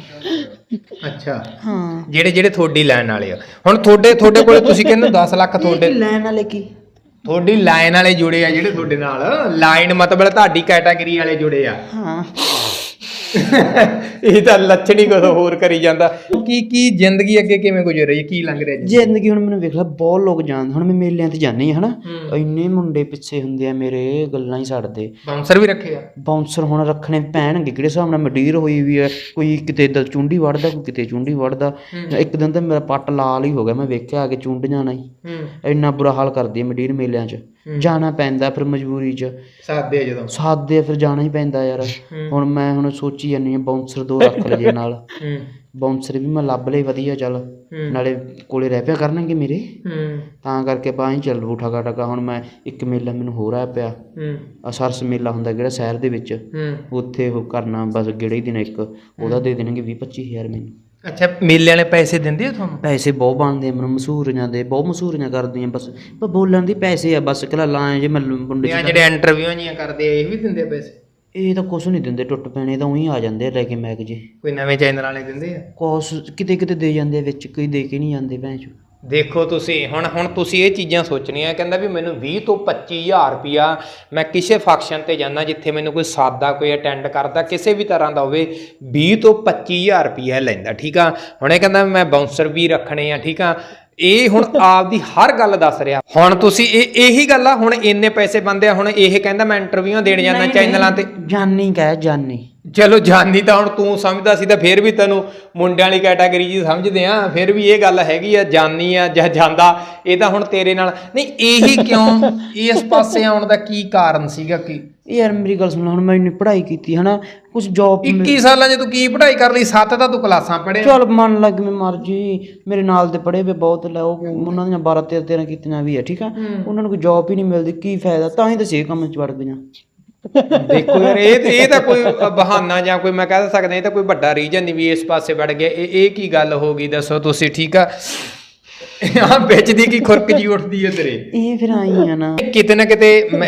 ਅੱਛਾ। ਹਾਂ। ਜਿਹੜੇ ਜਿਹੜੇ ਤੁਹਾਡੀ ਲਾਈਨ ਵਾਲੇ ਆ। ਹੁਣ ਤੁਹਾਡੇ ਤੁਹਾਡੇ ਕੋਲੇ ਤੁਸੀਂ ਕਹਿੰਦੇ 10 ਲੱਖ ਤੁਹਾਡੇ ਲੈਣ ਵਾਲੇ ਕੀ? ਤੁਹਾਡੀ ਲਾਈਨ ਵਾਲੇ ਜੁੜੇ ਆ ਜਿਹੜੇ ਤੁਹਾਡੇ ਨਾਲ। ਲਾਈਨ ਮਤਲਬ ਤੁਹਾਡੀ ਕੈਟਾਗਰੀ ਵਾਲੇ ਜੁੜੇ ਆ। ਹਾਂ। ਇਹ ਤਾਂ ਲੱਛਣੀ ਕੁਝ ਹੋਰ ਕਰੀ ਜਾਂਦਾ। ਕੀ ਕੀ ਜ਼ਿੰਦਗੀ ਅੱਗੇ ਕਿਵੇਂ ਗੁਜ਼ਰ ਰਹੀ ਹੈ? ਕੀ ਲੰਘ ਰਿਹਾ ਜੀ ਜ਼ਿੰਦਗੀ ਹੁਣ ਮੈਨੂੰ ਵੇਖ ਲੈ ਬਹੁਤ ਲੋਕ ਜਾਣਦੇ ਹੁਣ ਮੈਂ ਮੇਲਿਆਂ ਤੇ ਜਾਂਦੀ ਹਾਂ ਹਨਾ? ਇੰਨੇ ਮੁੰਡੇ ਪਿੱਛੇ ਹੁੰਦੇ ਆ ਮੇਰੇ ਗੱਲਾਂ ਹੀ ਛੱਡਦੇ ਬਾਉਂਸਰ ਵੀ ਰੱਖੇ ਆ? ਬਾਉਂਸਰ ਹੁਣ ਰੱਖਣੇ ਪੈਣਗੇ ਕਿਹੜੇ ਹਿਸਾਬ ਨਾਲ ਮਡੀਰ ਹੋਈ ਵੀ ਹੈ ਕੋਈ ਕਿਤੇ ਦ ਚੁੰਡੀ ਵੜਦਾ ਕੋਈ ਕਿਤੇ ਚੁੰਡੀ ਵੜਦਾ ਇੱਕ ਦਿਨ ਤਾਂ ਮੇਰਾ ਪੱਟ ਲਾਲ ਹੀ ਹੋ ਗਿਆ ਮੈਂ ਵੇਖਿਆ ਆ ਕੇ ਚੁੰਡ ਜਾਣਾ ਹੀ। ਹੂੰ। ਇੰਨਾ ਬੁਰਾ ਹਾਲ ਕਰਦੀ ਹੈ ਮਡੀਰ ਮੇਲਿਆਂ 'ਚ। ਜਾਣਾ ਪੈਂਦਾ ਫਿਰ ਮਜਬੂਰੀ 'ਚ। ਸਾਦੇ ਆ ਜਦੋਂ। ਸਾਦੇ ਫਿਰ ਜਾਣਾ ਹੀ ਪੈਂਦਾ ਯਾਰ। ਹੁਣ ਮੈਂ ਹੁਣ ਸੋਚੀ ਜਾਂਦੀ ਹਾਂ ਬਾਉਂਸਰ ਦੋ ਰੱਖ ਲਈਏ ਨਾਲ। ਬਾਉਂਸਰ ਵੀ ਮੈਂ ਲੱਭ ਲਈ ਵਧੀਆ ਚੱਲ। ਨਾਲੇ ਕੋਲੇ ਰਹਿ ਪਿਆ ਕਰਨਗੇ ਮੇਰੇ। ਤਾਂ ਕਰਕੇ ਆਪਾਂ ਹੀ ਚੱਲ ਉਠਾ ਗਾ ਟਕਾ ਹੁਣ ਮੈਂ ਇੱਕ ਮੇਲਾ ਮੈਨੂੰ ਹੋਰ ਆ ਪਿਆ। ਆ ਸਰਸ ਮੇਲਾ ਹੁੰਦਾ ਜਿਹੜਾ ਸ਼ਹਿਰ ਦੇ ਵਿੱਚ। ਉੱਥੇ ਉਹ ਕਰਨਾ ਬਸ ਗੇੜੇ ਦਿਨ ਇੱਕ। ਉਹਦਾ ਦੇ ਦੇਣਗੇ 20 25000 ਮੈਨੂੰ। ਅੱਛਾ ਮੇਲੇ ਵਾਲੇ ਪੈਸੇ ਦਿੰਦੇ ਆ ਤੁਹਾਨੂੰ? ਪੈਸੇ ਬਹੁਤ ਬਣਦੇ ਆ ਮੈਨੂੰ ਮਸ਼ਹੂਰੀਆਂ ਦੇ ਬਹੁਤ ਮਸ਼ਹੂਰੀਆਂ ਕਰਦੀਆਂ ਬਸ। ਪਰ ਬੋਲਣ ਦੀ ਪੈਸੇ ਆ ਬਸ ਕਿਲਾ ਲਾਂ ਜੇ ਮੈਂ ਮੁੰਡੇ ਜਿਹੜੇ ਇੰਟਰਵਿਊਆਂ ਜੀਆਂ ਕਰਦੇ ਆ ਇਹ ਵੀ ਦਿੰਦੇ ਆ ਪੈਸੇ? ਇਹ ਤਾਂ ਕੁਛ ਨਹੀਂ ਦਿੰਦੇ ਟੁੱਟ ਪੈਣੇ ਤਾਂ ਉਹੀ ਆ ਜਾਂਦੇ ਲੈ ਕੇ ਮੈਗ ਜੇ ਕੋਈ ਨਵੇਂ ਚੈਨਲ ਵਾਲੇ ਦਿੰਦੇ ਆ? ਕੁਛ ਕਿਤੇ ਕਿਤੇ ਦੇ ਜਾਂਦੇ ਵਿੱਚ ਕੋਈ ਦੇ ਕੇ ਨਹੀਂ ਜਾਂਦੇ ਭੈਣ ਚੋ। ਦੇਖੋ ਤੁਸੀਂ ਹੁਣ ਹੁਣ ਤੁਸੀਂ ਇਹ ਚੀਜ਼ਾਂ ਸੋਚਣੀਆਂ ਕਹਿੰਦਾ ਵੀ ਮੈਨੂੰ 20 ਤੋਂ 25000 ਰੁਪਿਆ ਮੈਂ ਕਿਸੇ ਫੰਕਸ਼ਨ ਤੇ ਜਾਂਦਾ ਜਿੱਥੇ ਮੈਨੂੰ ਕੋਈ ਸਾਦਾ ਕੋਈ ਅਟੈਂਡ ਕਰਦਾ ਕਿਸੇ ਵੀ ਤਰ੍ਹਾਂ ਦਾ ਹੋਵੇ 20 ਤੋਂ 25000 ਰੁਪਿਆ ਲੈਂਦਾ ਠੀਕ ਆ? ਹੁਣ ਇਹ ਕਹਿੰਦਾ ਮੈਂ ਬਾਉਂਸਰ ਵੀ ਰੱਖਣੇ ਆ ਠੀਕ ਆ? ਇਹ ਹੁਣ ਆਪਦੀ ਹਰ ਗੱਲ ਦੱਸ ਰਿਹਾ। ਹੁਣ ਤੁਸੀਂ ਇਹ ਇਹੀ ਗੱਲ ਆ ਹੁਣ ਇੰਨੇ ਪੈਸੇ ਬੰਦੇ ਆ ਹੁਣ ਇਹ ਕਹਿੰਦਾ ਮੈਂ ਇੰਟਰਵਿਊਆਂ ਦੇਣ ਜਾਂਦਾ ਚੈਨਲਾਂ ਤੇ। ਜਾਨੀ ਕਹਿ ਜਾਨੀ। ਚਲੋ ਜਾਨੀ ਤਾਂ ਹੁਣ ਤੂੰ ਸਮਝਦਾ ਸੀ ਤਾਂ ਫੇਰ ਵੀ ਤੈਨੂੰ ਮੁੰਡਿਆਂ ਵਾਲੀ ਕੈਟਾਗਰੀ ਜੀ ਸਮਝਦੇ ਆ ਫਿਰ ਵੀ ਇਹ ਗੱਲ ਹੈਗੀ ਆ ਜਾਨੀ ਆ ਜਾਂ ਜਾਂਦਾ ਇਹ ਤਾਂ ਹੁਣ ਤੇਰੇ ਨਾਲ ਨਹੀਂ ਇਹੀ ਕਿਉਂ ਇਸ ਪਾਸੇ ਆਉਣ ਦਾ ਕੀ ਕਾਰਨ ਸੀਗਾ ਕਿ? ਯਾਰ ਮੇਰੀ ਗੱਲ ਸੁਣ ਹੁਣ ਮੈਂ ਇੰਨੀ ਪੜ੍ਹਾਈ ਕੀਤੀ ਹਨਾ ਕੁਝ ਜੌਬ 21 ਸਾਲਾਂ 'ਚ ਤੂੰ ਕੀ ਪੜ੍ਹਾਈ ਕਰ ਲਈ? ਸੱਤ ਤਾਂ ਤੂੰ ਕਲਾਸਾਂ ਪੜ੍ਹੇ ਚਲ ਮੰਨ ਲੱਗ ਮੈਂ ਮਰਜ਼ੀ ਮੇਰੇ ਨਾਲ ਦੇ ਪੜ੍ਹੇ ਵੇ ਬਹੁਤ ਲੈ ਉਹ ਉਹਨਾਂ ਦੀਆਂ 12 13 13 ਕੀਤੀਆਂ ਵੀ ਆ ਠੀਕ ਆ? ਉਹਨਾਂ ਨੂੰ ਕੋਈ ਜੌਬ ਹੀ ਨਹੀਂ ਮਿਲਦੀ ਕੀ ਫਾਇਦਾ? ਤਾਂ ਹੀ ਤਾਂ ਸੇ ਕੰਮ ਚ ਵੜ ਗਈਆਂ। ਦੇਖੋ ਯਾਰ ਇਹ ਇਹ ਤਾਂ ਕੋਈ ਬਹਾਨਾ ਜਾਂ ਕੋਈ ਮੈਂ ਕਹਿ ਸਕਦਾ ਇਹ ਤਾਂ ਕੋਈ ਵੱਡਾ ਰੀਜਨ ਨਹੀਂ ਵੀ ਇਸ ਪਾਸੇ ਵੜ ਗਿਆ ਇਹ ਇਹ ਕੀ ਗੱਲ ਹੋ ਗਈ ਦੱਸੋ ਤੁਸੀਂ ਠੀਕ ਆ? ਆ ਵਿੱਚ ਦੀ ਕੀ ਖੁਰਕ ਜੀ ਉੱਠਦੀ ਹੈ ਤੇਰੇ? ਇਹ ਫਿਰ ਆਈ ਆ ਨਾ। ਕਿਤੇ ਨਾ ਕਿਤੇ